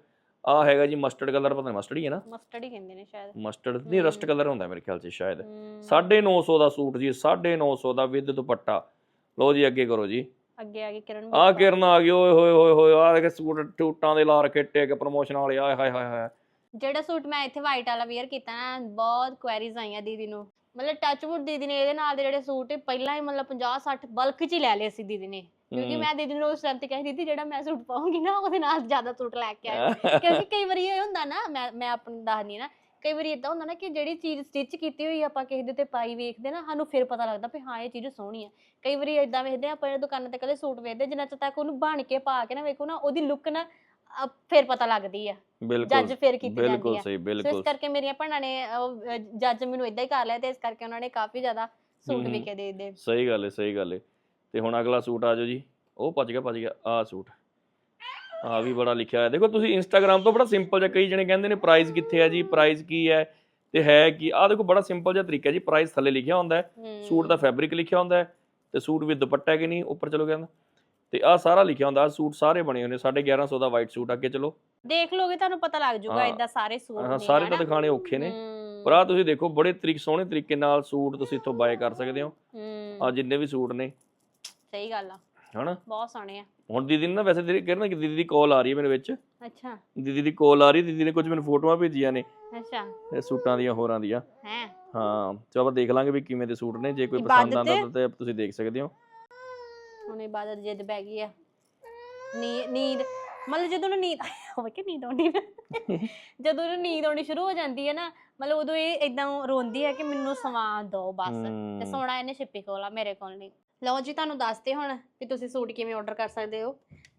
Speaker 2: ਆ ਹੈਗਾ ਜੀ ਮਸਟਰਡ ਕਲਰ ਪਤਾ ਨਹੀਂ ਮਸਟਰਡ ਹੀ ਹੈ ਨਾ।
Speaker 1: ਮਸਟਰਡ ਹੀ ਕਹਿੰਦੇ ਨੇ ਸ਼ਾਇਦ।
Speaker 2: ਮਸਟਰਡ ਨਹੀਂ ਰਸਟ। ਕਲਰ ਹੁੰਦਾ ਮੇਰੇ ਖਿਆਲ 'ਚ ਸ਼ਾਇਦ।
Speaker 1: ਹੂੰ।
Speaker 2: 950 ਦਾ ਸੂਟ ਜੀ 950 ਦਾ ਵਿਦ ਦੁਪੱਟਾ। ਲਓ ਜੀ ਅੱਗੇ ਕਰੋ ਜੀ।
Speaker 1: ਅੱਗੇ ਆ ਗਈ ਕਿਰਨ
Speaker 2: ਆ ਕਿਰਨ ਆ ਗਈ ਓਏ ਹੋਏ ਹੋਏ ਹੋਏ ਆ ਦੇਖ ਸੂਟ ਟੂਟਾਂ ਦੇ ਲਾ ਰੱਖੇ ਟੇਕ ਪ੍ਰਮੋਸ਼ਨ ਵਾਲੇ ਆਏ ਹਾਏ ਹਾਏ ਹਾਏ।
Speaker 1: ਜਿਹੜਾ ਸੂਟ ਮੈਂ ਇੱਥੇ ਵਾਈਟ ਵਾਲਾ ਵੇਅਰ ਕੀਤਾ ਨਾ ਬਹੁਤ ਕੁਐਰੀਜ਼ ਆਈਆਂ ਦੀਦੀ ਨੂੰ। ਮਤਲਬ ਟੱਚਵੁੱਡ ਦੀਦੀ ਨੇ ਇਹਦੇ ਨਾਲ ਦੇ ਜਿਹੜੇ ਸੂਟ ਪਹਿਲਾਂ ਹੀ ਮਤਲਬ 50 60 ਬਲਕ 'ਚ ਹੀ ਲੈ ਲਏ ਸੀ ਦੀਦੀ ਨੇ। ਕਿਉਂਕਿ। ਮੈਂ ਦੀਦੀ ਨੂੰ ਉਸ ਟਾਈਮ ਤੇ ਕਹੀ ਦੀਦੀ ਜਿਹੜਾ ਮੈਂ ਸੂਟ ਪਾਉਂਗੀ ਨਾ ਉਹਦੇ ਨਾਲ ਜ਼ਿਆਦਾ ਸੂਟ ਲੈ ਕੇ ਆਇਓ ਕਿਉਂਕਿ ਕਈ ਵਾਰੀ ਇਹ ਹੁੰਦਾ ਨਾ ਮੈਂ ਮੈਂ ਆਪਣੀ ਦੱਸਦੀ ਨਾ ਕਈ ਵਾਰੀ ਇਦਾਂ ਹੁੰਦਾ ਨਾ ਕਿ ਜਿਹੜੀ ਚੀਜ਼ ਸਟਿਚ ਕੀਤੀ ਹੋਈ ਆਪਾਂ ਕਿਸੇ ਦੇ ਤੇ ਪਾਈ ਵੇਖਦੇ ਨਾ ਸਾਨੂੰ ਫਿਰ ਪਤਾ ਲੱਗਦਾ ਵੀ ਹਾਂ ਇਹ ਚੀਜ਼ ਸੋਹਣੀ ਆ। ਕਈ ਵਾਰੀ ਇਦਾਂ ਵੇਖਦੇ ਆ ਆਪਾਂ ਦੁਕਾਨਾਂ ਤੇ ਕਦੇ ਸੂਟ ਵੇਖਦੇ ਜਿੰਨਾ ਚਿਰ ਤੱਕ ਉਹਨੂੰ ਬਣ ਕੇ ਪਾ ਕੇ ਨਾ ਵੇਖੋ ਨਾ ਉਹਦੀ ਲੁੱਕ ਨਾ ਅਹ ਫਿਰ ਪਤਾ ਲੱਗਦੀ ਆ। ਜੱਜ
Speaker 2: ਬਿਲਕੁਲ
Speaker 1: ਫਿਰ ਕੀਤੀ ਜਾਂਦੀ
Speaker 2: ਬਿਲਕੁਲ
Speaker 1: ਆ
Speaker 2: ਸਹੀ
Speaker 1: ਸੋ ਇਸ
Speaker 2: ਬਿਲਕੁਲ।
Speaker 1: ਕਰਕੇ ਮੇਰੀਆਂ ਭੈਣਾਂ ਨੇ ਜੱਜ ਮੈਨੂੰ ਇਦਾਂ ਹੀ ਕਰ ਲਿਆ ਤੇ ਇਸ ਕਰਕੇ ਉਹਨਾਂ ਨੇ ਕਾਫੀ ਜ਼ਿਆਦਾ ਸੂਟ
Speaker 2: ਹਮ।
Speaker 1: ਵਿਕੇ ਦੇ ਦੇ।
Speaker 2: ਸਹੀ ਗੱਲ ਹੈ ਸਹੀ ਗੱਲ ਹੈ ਤੇ ਹੁਣ ਅਗਲਾ ਸੂਟ ਆ ਜਾਓ ਜੀ। ਉਹ ਭੱਜ ਗਿਆ ਭੱਜ ਗਿਆ ਆ ਸੂਟ। ਆ ਵੀ ਬੜਾ ਲਿਖਿਆ ਹੋਇਆ। ਦੇਖੋ ਤੁਸੀਂ ਇੰਸਟਾਗ੍ਰam ਤੋਂ ਬੜਾ ਸਿੰਪਲ ਜਿਹਾ ਕਈ ਜਣੇ ਕਹਿੰਦੇ ਨੇ ਪ੍ਰਾਈਸ ਕਿੱਥੇ ਹੈ ਜੀ ਪ੍ਰਾਈਸ ਕੀ ਹੈ ਤੇ ਹੈ ਕੀ। ਆ ਦੇਖੋ ਬੜਾ ਸਿੰਪਲ ਜਿਹਾ ਤਰੀਕਾ ਜੀ ਪ੍ਰਾਈਸ ਥੱਲੇ ਲਿਖਿਆ ਹੁੰਦਾ ਹੈ। ਸੂਟ ਦਾ ਫੈਬਰਿਕ ਲਿਖਿਆ ਹੁੰਦਾ ਹੈ ਤੇ ਸੂਟ ਵੀ ਦੁਪੱਟਾ ਕਿ ਨਹੀਂ ਉੱਪਰ ਚਲੋ ਕਹਿੰਦਾ। ਤੇ ਆ ਸਾਰਾ ਲਿਖਿਆ ਹੁੰਦਾ ਆਹ ਸੂਟ ਸਾਰੇ ਬਣੇ ਹੋਏ ਨੇ 1150 ਦਾ ਵਾਈਟ ਸੂਟ ਅੱਗੇ ਚਲੋ।
Speaker 1: ਦੇਖ ਲੋਗੇ ਤੁਹਾਨੂੰ ਪਤਾ ਲੱਗ ਜਾਊਗਾ। ਇਦਾਂ ਸਾਰੇ ਸੂਟ
Speaker 2: ਹਾਂ ਸਾਰੇ ਤਾਂ? ਦਿਖਾਣੇ ਔਖੇ ਨੇ। ਪਰ ਆ ਤੁਸੀਂ ਦੇਖੋ ਬੜੇ ਤਰੀਕ ਸੋਹਣੇ ਤਰੀਕੇ ਨਾਲ ਸੂਟ ਤੁਸੀਂ ਇੱਥੋਂ ਬਾਏ ਕਰ ਸਕਦੇ ਹੋ। ਆ ਜਿੰਨੇ ਵੀ ਸੂਟ ਨੇ।
Speaker 1: ਸਹੀ ਗੱਲ ਆ।
Speaker 2: ਹਨਾ?
Speaker 1: ਬਹੁਤ ਸੋਹਣੇ ਆ।
Speaker 2: ਹੁਣ ਦੀਦੀ ਨੂੰ ਨਾ ਵੈਸੇ ਦੀਦੀ ਕਹਿਣਾ ਕਿ ਦੀਦੀ ਦੀ ਕਾਲ ਆ ਰਹੀ ਹੈ ਮੇਰੇ ਵਿੱਚ।
Speaker 1: ਅੱਛਾ।
Speaker 2: ਦੀਦੀ ਦੀ ਕਾਲ ਆ ਰਹੀ ਦੀਦੀ ਨੇ ਕੁਝ ਮੈਨੂੰ ਫੋਟੋਆਂ ਭੇਜੀਆਂ ਨੇ।
Speaker 1: ਅੱਛਾ।
Speaker 2: ਇਹ ਸੂਟਾਂ ਦੀਆਂ ਹੋਰਾਂ ਦੀਆਂ।
Speaker 1: ਹੈ?
Speaker 2: ਹਾਂ ਚਲੋ ਆਪਾਂ ਦੇਖ ਲਾਂਗੇ ਵੀ ਕਿਵੇਂ ਦੇ ਸੂਟ ਨੇ। ਜੇ ਕੋਈ ਪਸੰਦ ਆਉਂਦਾ
Speaker 1: ਤੇ?
Speaker 2: ਤੁਸੀਂ ਦੇਖ ਸਕਦੇ ਹੋ।
Speaker 1: ਹੁਣ ਇਬਾਦਤ ਜਿੱਦ ਪੈ ਗਈ ਆ। ਨੀ ਨੀਂਦ ਮਤਲਬ ਜਦੋਂ ਨੀਂਦ ਹੋਵੇ ਕਿ ਨੀਂਦ ਆਉਂਦੀ ਜਦੋਂ ਨੀਂਦ ਆਉਣੀ ਸ਼ੁਰੂ ਹੋ ਜਾਂਦੀ ਹੈ ਨਾ ਮਤਲਬ ਉਦੋਂ ਇਹ ਇਦਾਂ ਰੋਂਦੀ ਹੈ ਕਿ ਮੈਨੂੰ ਸਵਾ ਦੋ ਬਸ। ਤੇ ਸੋਣਾ ਇਹਨੇ ਛਿੱਪੀ ਕੋਲ ਆ ਮੇਰੇ ਕੋਲ ਨਹੀਂ ਲਓ ਜੀ, ਤੁਹਾਨੂੰ ਦੱਸਦੇ ਹੁਣ ਵੀ ਤੁਸੀਂ ਸੂਟ ਕਿਵੇਂ ਆਰਡਰ ਕਰ ਸਕਦੇ ਹੋ।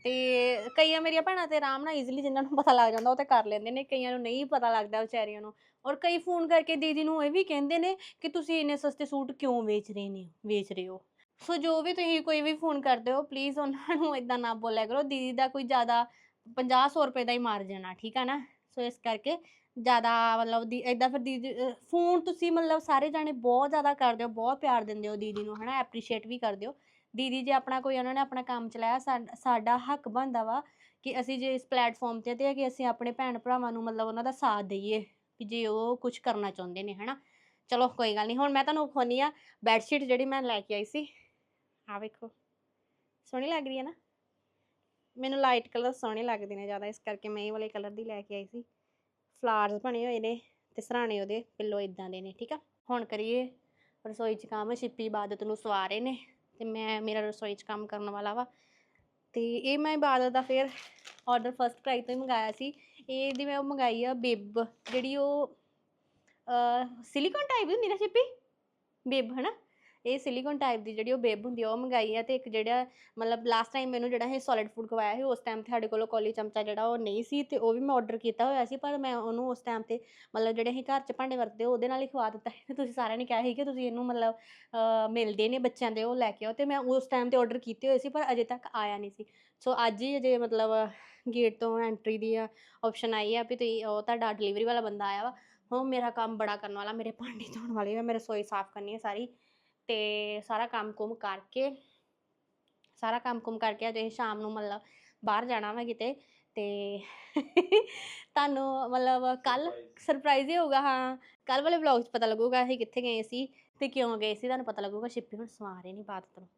Speaker 1: ਤੇ ਕਈਆਂ ਮੇਰੀਆਂ ਭੈਣਾਂ ਤੇ ਆਰਾਮ ਨਾਲ ਈਜ਼ੀਲੀ ਜਿਨ੍ਹਾਂ ਨੂੰ ਪਤਾ ਲੱਗ ਜਾਂਦਾ, ਉਹ ਤੇ ਕਰ ਲੈਂਦੇ ਨੇ। ਕਈਆਂ ਨੂੰ ਨਹੀਂ ਪਤਾ ਲੱਗਦਾ ਵਿਚਾਰੀਆਂ ਨੂੰ। ਔਰ ਕਈ ਫੋਨ ਕਰਕੇ ਦੀਦੀ ਨੂੰ ਇਹ ਵੀ ਕਹਿੰਦੇ ਨੇ ਕਿ ਤੁਸੀਂ ਇੰਨੇ ਸਸਤੇ ਸੂਟ ਕਿਉਂ ਵੇਚ ਰਹੇ ਨੇ, ਵੇਚ ਰਹੇ ਹੋ? ਸੋ ਜੋ ਵੀ ਤੁਸੀਂ ਕੋਈ ਵੀ ਫੋਨ ਕਰਦੇ ਹੋ ਪਲੀਜ਼ ਉਹਨਾਂ ਨੂੰ ਇਦਾਂ ਨਾ ਬੋਲਿਆ ਕਰੋ। ਦੀਦੀ ਦਾ ਕੋਈ ਜ਼ਿਆਦਾ 50 ਰੁਪਏ ਦਾ ਹੀ ਮਾਰਜਨ ਆ, ਠੀਕ ਆ ਨਾ? ਸੋ ਇਸ ਕਰਕੇ ਜ਼ਿਆਦਾ ਮਤਲਬ ਦੀ ਇਦਾਂ ਫਿਰ ਦੀਦੀ ਫੋਨ ਤੁਸੀਂ ਮਤਲਬ ਸਾਰੇ ਜਾਣੇ ਬਹੁਤ ਜ਼ਿਆਦਾ ਕਰਦੇ ਹੋ, ਬਹੁਤ ਪਿਆਰ ਦਿੰਦੇ ਹੋ ਦੀਦੀ ਨੂੰ, ਹਨਾ ਐਪਰੀਸ਼ੀਏਟ ਵੀ ਕਰਦੇ ਹੋ। ਦੀਦੀ ਜੇ ਆਪਣਾ ਕੋਈ, ਉਹਨਾਂ ਨੇ ਆਪਣਾ ਕੰਮ ਚਲਾਇਆ, ਸਾਡਾ ਹੱਕ ਬਣਦਾ ਵਾ ਕਿ ਅਸੀਂ ਜੇ ਇਸ ਪਲੇਟਫਾਰਮ ਤੇ ਤੇ ਕਿ ਅਸੀਂ ਆਪਣੇ ਭੈਣ ਭਰਾਵਾਂ ਨੂੰ ਮਤਲਬ ਉਹਨਾਂ ਦਾ ਸਾਥ ਦਈਏ ਕਿ ਜੇ ਉਹ ਕੁਝ ਕਰਨਾ ਚਾਹੁੰਦੇ ਨੇ, ਹਨਾ। ਚਲੋ, ਕੋਈ ਗੱਲ ਨਹੀਂ, ਹੁਣ ਮੈਂ ਤੁਹਾਨੂੰ ਵਿਖਾਉਂਦੀ ਆ ਬੈੱਡ ਸ਼ੀਟ ਜਿਹੜੀ ਮੈਂ ਲੈ ਕੇ ਆਈ ਸੀ। ਆ ਵੇਖੋ, ਸੋਹਣੀ ਲੱਗ ਰਹੀ ਹੈ ਨਾ? ਮੈਨੂੰ ਲਾਈਟ ਕਲਰ ਸੋਹਣੇ ਲੱਗਦੇ ਨੇ ਜ਼ਿਆਦਾ, ਇਸ ਕਰਕੇ ਮੈਂ ਇਹ ਵਾਲੇ ਕਲਰ ਦੀ ਲੈ ਕੇ ਆਈ ਸੀ। ਫਲਾਵਰਸ ਬਣੇ ਹੋਏ ਨੇ ਤੇ ਸਰਾਣੇ ਉਹਦੇ ਪਿੱਲੋ ਇਦਾਂ ਦੇ ਨੇ, ਠੀਕ ਆ? ਹੁਣ ਕਰੀਏ ਰਸੋਈ 'ਚ ਕੰਮ, ਛਿੱਪੀ ਇਬਾਦਤ ਨੂੰ ਸਵਾ ਰਹੇ ਨੇ ਤੇ ਮੈਂ, ਮੇਰਾ ਰਸੋਈ 'ਚ ਕੰਮ ਕਰਨ ਵਾਲਾ ਵਾ। ਤੇ ਇਹ ਮੈਂ ਇਬਾਦਤ ਦਾ ਫਿਰ ਆਰਡਰ ਫਸਟ ਕਰਾਈ ਤੋਂ ਹੀ ਮੰਗਾਇਆ ਸੀ। ਇਹਦੀ ਮੈਂ ਉਹ ਮੰਗਾਈ ਆ ਬਿਬ ਜਿਹੜੀ ਉਹ ਸਿਲੀਕਨ ਟਾਈਪ ਹੁੰਦੀ ਨਾ ਛਿੱਪੀ? ਬਿਬ ਹਨਾ? ਇਹ ਸਿਲੀਕਨ ਟਾਈਪ ਦੀ ਜਿਹੜੀ ਉਹ ਬੇਬ ਹੁੰਦੀ ਆ, ਉਹ ਮੰਗਾਈ ਆ ਤੇ ਇੱਕ ਜਿਹੜਾ, ਮਤਲਬ ਲਾਸਟ ਟਾਈਮ ਮੈਨੂੰ ਜਿਹੜਾ ਇਹ ਸੋਲਿਡ ਫੂਡ ਖਵਾਇਆ ਸੀ, ਉਸ ਟਾਈਮ ਤੇ ਸਾਡੇ ਕੋਲ ਕੋਲੀ ਚਮਚਾ ਜਿਹੜਾ ਉਹ ਨਹੀਂ ਸੀ ਤੇ ਉਹ ਵੀ ਮੈਂ ਆਰਡਰ ਕੀਤਾ ਹੋਇਆ ਸੀ, ਪਰ ਮੈਂ ਉਹਨੂੰ ਉਸ ਟਾਈਮ ਤੇ ਮਤਲਬ ਜਿਹੜੇ ਅਸੀਂ ਘਰ 'ਚ ਭਾਂਡੇ ਵਰਤਦੇ ਉਹਦੇ ਨਾਲ ਹੀ ਖਵਾ ਦਿੱਤਾ ਸੀ। ਤੁਸੀਂ ਸਾਰਿਆਂ ਨੇ ਕਿਹਾ ਸੀ ਕਿ ਤੁਸੀਂ ਇਹਨੂੰ ਮਤਲਬ ਮਿਲਦੇ ਨੇ ਬੱਚਿਆਂ ਦੇ, ਉਹ ਲੈ ਕੇ ਆਓ ਤੇ ਮੈਂ ਉਸ ਟਾਈਮ ਤੇ ਆਰਡਰ ਕੀਤੇ ਹੋਏ ਸੀ, ਪਰ ਅਜੇ ਤੱਕ ਆਇਆ ਨਹੀਂ ਸੀ। ਸੋ ਅੱਜ ਹੀ ਅਜੇ ਮਤਲਬ ਗੇਟ ਤੋਂ ਐਂਟਰੀ ਦੀ ਆਪਸ਼ਨ ਆਈ ਆ ਵੀ ਤੁਸੀਂ, ਉਹ ਤੁਹਾਡਾ ਡਿਲੀਵਰੀ ਵਾਲਾ ਬੰਦਾ ਆਇਆ ਵਾ ਹੁਣ ਮੇਰਾ ਕੰਮ ਬੜਾ ਕਰਨ ਵਾਲਾ, ਮੇਰੇ ਭਾਂਡੇ ਧੋਣ ਵਾਲੇ ਆ, ਮੈਂ ਰਸੋਈ ਸਾਫ਼ ਕਰਨੀ ਹੈ ਸਾਰੀ। ਤੇ ਸਾਰਾ ਕੰਮ ਕੁਮ ਕਰਕੇ ਸਾਰਾ ਕੰਮ ਕੁਮ ਕਰਕੇ ਅਜੇ ਸ਼ਾਮ ਨੂੰ ਮਤਲਬ ਬਾਹਰ ਜਾਣਾ ਵਾ ਕਿਤੇ ਤੇ ਤੁਹਾਨੂੰ ਮਤਲਬ ਕੱਲ ਸਰਪ੍ਰਾਈਜ਼ ਹੀ ਹੋਊਗਾ ਹਾਂ। ਕੱਲ ਵਾਲੇ ਵਲੌਗ 'ਚ ਪਤਾ ਲੱਗੂਗਾ ਅਸੀਂ ਕਿੱਥੇ ਗਏ ਸੀ ਤੇ ਕਿਉਂ ਗਏ ਸੀ ਤੁਹਾਨੂੰ ਪਤਾ ਲੱਗੂਗਾ ਸ਼ਿੱਪੀ ਹੁਣ ਸਵਾ ਰਹੇ ਨਹੀਂ ਇਬਾਦਤ ਨੂੰ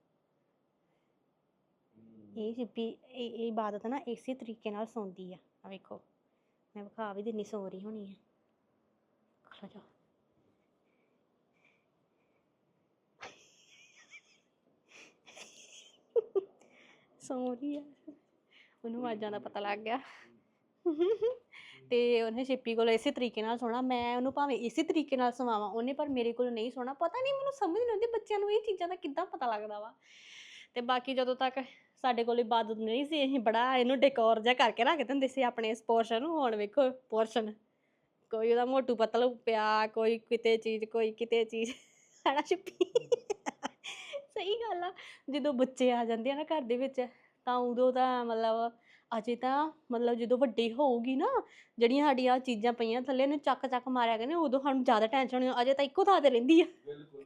Speaker 1: ਇਹ ਸ਼ਿੱਪੀ ਇਹ ਇਹ ਇਬਾਦਤ ਨਾ ਇਸੇ ਤਰੀਕੇ ਨਾਲ ਸੌਂਦੀ ਆ। ਆ ਵੇਖੋ ਮੈਂ ਵਿਖਾ ਵੀ ਦਿੰਨੀ ਸੌ ਰਹੀ ਹੋਣੀ ਆ। ਖਲੋ ਜਾ ਸੌ ਰਹੀ ਆ ਉਹਨੂੰ ਆਵਾਜ਼ਾਂ ਦਾ ਪਤਾ ਲੱਗ ਗਿਆ। ਤੇ ਉਹਨੇ ਸ਼ਿੱਪੀ ਕੋਲ ਇਸੇ ਤਰੀਕੇ ਨਾਲ ਸੋਣਾ। ਮੈਂ ਉਹਨੂੰ ਭਾਵੇਂ ਇਸੇ ਤਰੀਕੇ ਨਾਲ ਸਵਾਵਾਂ ਉਹਨੇ ਪਰ ਮੇਰੇ ਕੋਲ ਨਹੀਂ ਸੋਣਾ। ਪਤਾ ਨਹੀਂ, ਮੈਨੂੰ ਸਮਝ ਨਹੀਂ ਆਉਂਦੀ ਬੱਚਿਆਂ ਨੂੰ ਇਹ ਚੀਜ਼ਾਂ ਦਾ ਕਿੱਦਾਂ ਪਤਾ ਲੱਗਦਾ ਵਾ। ਤੇ ਬਾਕੀ ਜਦੋਂ ਤੱਕ ਸਾਡੇ ਕੋਲ ਇਬਾਦਤ ਨਹੀਂ ਸੀ, ਅਸੀਂ ਬੜਾ ਇਹਨੂੰ ਡੈਕੋਰ ਜਿਹਾ ਕਰਕੇ ਰੱਖ ਦਿੰਦੇ ਸੀ ਆਪਣੇ ਇਸ ਪੋਰਸ਼ਨ ਨੂੰ। ਹੁਣ ਵੇਖੋ, ਪੋਰਸ਼ਨ। ਕੋਈ ਉਹਦਾ ਮੋਟੂ ਪਤਲ ਪਿਆ, ਕੋਈ ਕਿਤੇ ਚੀਜ਼, ਕੋਈ ਕਿਤੇ ਚੀਜ਼। ਸਾਡਾ ਛਿੱਪੀ। ਸਹੀ ਗੱਲ ਆ ਜਦੋਂ ਬੱਚੇ ਆ ਜਾਂਦੇ ਆ ਨਾ ਘਰ ਦੇ ਵਿੱਚ ਤਾਂ ਉਦੋਂ ਤਾਂ ਮਤਲਬ ਅਜੇ ਤਾਂ ਮਤਲਬ ਜਦੋਂ ਵੱਡੀ ਹੋਊਗੀ ਨਾ ਜਿਹੜੀਆਂ ਸਾਡੀਆਂ ਚੀਜ਼ਾਂ ਪਈਆਂ ਥੱਲੇ ਨੂੰ ਚੱਕ ਚੱਕ ਮਾਰਿਆ ਕਰਨੇ ਉਦੋਂ ਸਾਨੂੰ ਜ਼ਿਆਦਾ ਟੈਨਸ਼ਨ ਹੋਣੀ ਅਜੇ ਤਾਂ ਇੱਕੋ ਥਾਂ ਤੇ ਰਹਿੰਦੀ ਆ।
Speaker 2: ਬਿਲਕੁਲ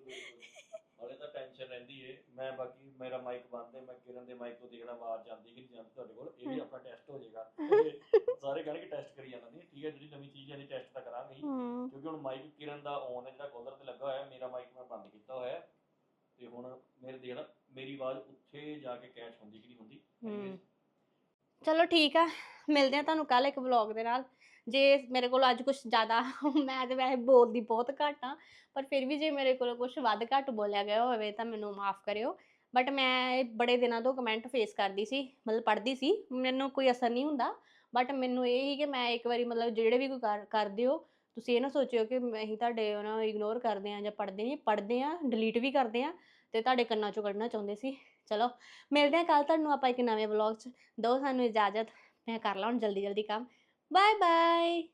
Speaker 2: ਹਲੇ ਤਾਂ ਟੈਨਸ਼ਨ ਰਹਿੰਦੀ ਏ। ਮੈਂ ਬਾਕੀ ਮੇਰਾ ਮਾਈਕ ਬੰਦ ਹੈ ਮੈਂ ਕਿਰਨ ਦੇ ਮਾਈਕ ਤੋਂ ਦੇਖਣਾ ਆਵਾਜ਼ ਜਾਂਦੀ ਕਿ ਨਹੀਂ ਜਾਂਦੀ ਤੁਹਾਡੇ ਕੋਲ ਇਹ ਵੀ ਆਪਣਾ ਟੈਸਟ ਹੋ ਜਾਏਗਾ। ਸਾਰੇ ਕਹਿਣਗੇ ਟੈਸਟ ਕਰੀ ਜਾਂਦਾ ਨਹੀਂ ਠੀਕ ਹੈ ਜਿਹੜੀ ਨਵੀਂ ਚੀਜ਼ ਹੈ ਜੀ ਟੈਸਟ ਤਾਂ ਕਰਾਂਗੇ ਹੀ। ਕਿਉਂਕਿ ਹੁਣ ਮਾਈਕ ਕਿਰਨ ਦਾ ਔਨ ਹੈ ਜਿਹੜਾ ਕਾਲਰ ਤੇ ਲੱਗਾ ਹੋਇਆ ਮੇਰਾ ਮਾਈਕ ਮੈਂ ਬੰਦ ਕੀਤਾ ਹੋਇਆ। ਤੇ ਹੁਣ ਮੇਰੇ ਦੇਖਣਾ ਮੇਰੀ ਆਵਾਜ਼ ਉੱਥੇ ਜਾ ਕੇ ਕੈਚ ਹੁੰਦੀ ਕਿ ਨਹੀਂ ਹੁੰਦੀ
Speaker 1: ਹੂੰ। ਚਲੋ ਠੀਕ ਆ ਮਿਲਦੇ ਆ ਤੁਹਾਨੂੰ ਕੱਲ ਇੱਕ ਵਲੌਗ ਦੇ ਨਾਲ। ਜੇ ਮੇਰੇ ਕੋਲ ਅੱਜ ਕੁਝ ਜ਼ਿਆਦਾ ਮੈਂ ਤੇ ਵੈਸੇ ਬੋਲਦੀ ਬਹੁਤ ਘੱਟ ਆ ਪਰ ਫਿਰ ਵੀ ਜੇ ਮੇਰੇ ਕੋਲ ਕੁਝ ਵੱਧ ਘੱਟ ਬੋਲਿਆ ਗਿਆ ਹੋਵੇ ਤਾਂ ਮੈਨੂੰ ਮਾਫ ਕਰਿਓ। ਬਟ ਮੈਂ ਇਹ ਬੜੇ ਦਿਨਾਂ ਤੋਂ ਕਮੈਂਟ ਫੇਸ ਕਰਦੀ ਸੀ ਮਤਲਬ ਪੜ੍ਹਦੀ ਸੀ ਮੈਨੂੰ ਕੋਈ ਅਸਰ ਨਹੀਂ ਹੁੰਦਾ। ਬਟ ਮੈਨੂੰ ਇਹ ਹੀ ਕਿ ਮੈਂ ਇੱਕ ਵਾਰੀ ਮਤਲਬ ਜਿਹੜੇ ਵੀ ਕੋਈ ਕਰ- ਕਰਦੇ ਹੋ ਤੁਸੀਂ ਇਹ ਨਾ ਸੋਚਿਓ ਕਿ ਅਸੀਂ ਤੁਹਾਡੇ ਉਹਨਾਂ ਨੂੰ ਇਗਨੋਰ ਕਰਦੇ ਆ ਜਾਂ ਪੜ੍ਹਦੇ ਨਹੀਂ ਪੜ੍ਹਦੇ ਆ ਡਿਲੀਟ ਵੀ ਕਰਦੇ ਆ ਤੇ ਤੁਹਾਡੇ ਕੰਨਾਂ ਚੋਂ ਕੱਢਣਾ ਚਾਹੁੰਦੇ ਸੀ। ਚਲੋ, ਮਿਲਦੇ ਹਾਂ ਕੱਲ ਤੁਹਾਨੂੰ ਆਪਾਂ ਇੱਕ ਨਵੇਂ ਵਲੌਗ 'ਚ। ਦਿਓ ਸਾਨੂੰ ਇਜਾਜ਼ਤ, ਮੈਂ ਕਰ ਲਾਂ ਹੁਣ ਜਲਦੀ ਜਲਦੀ ਕੰਮ। Bye bye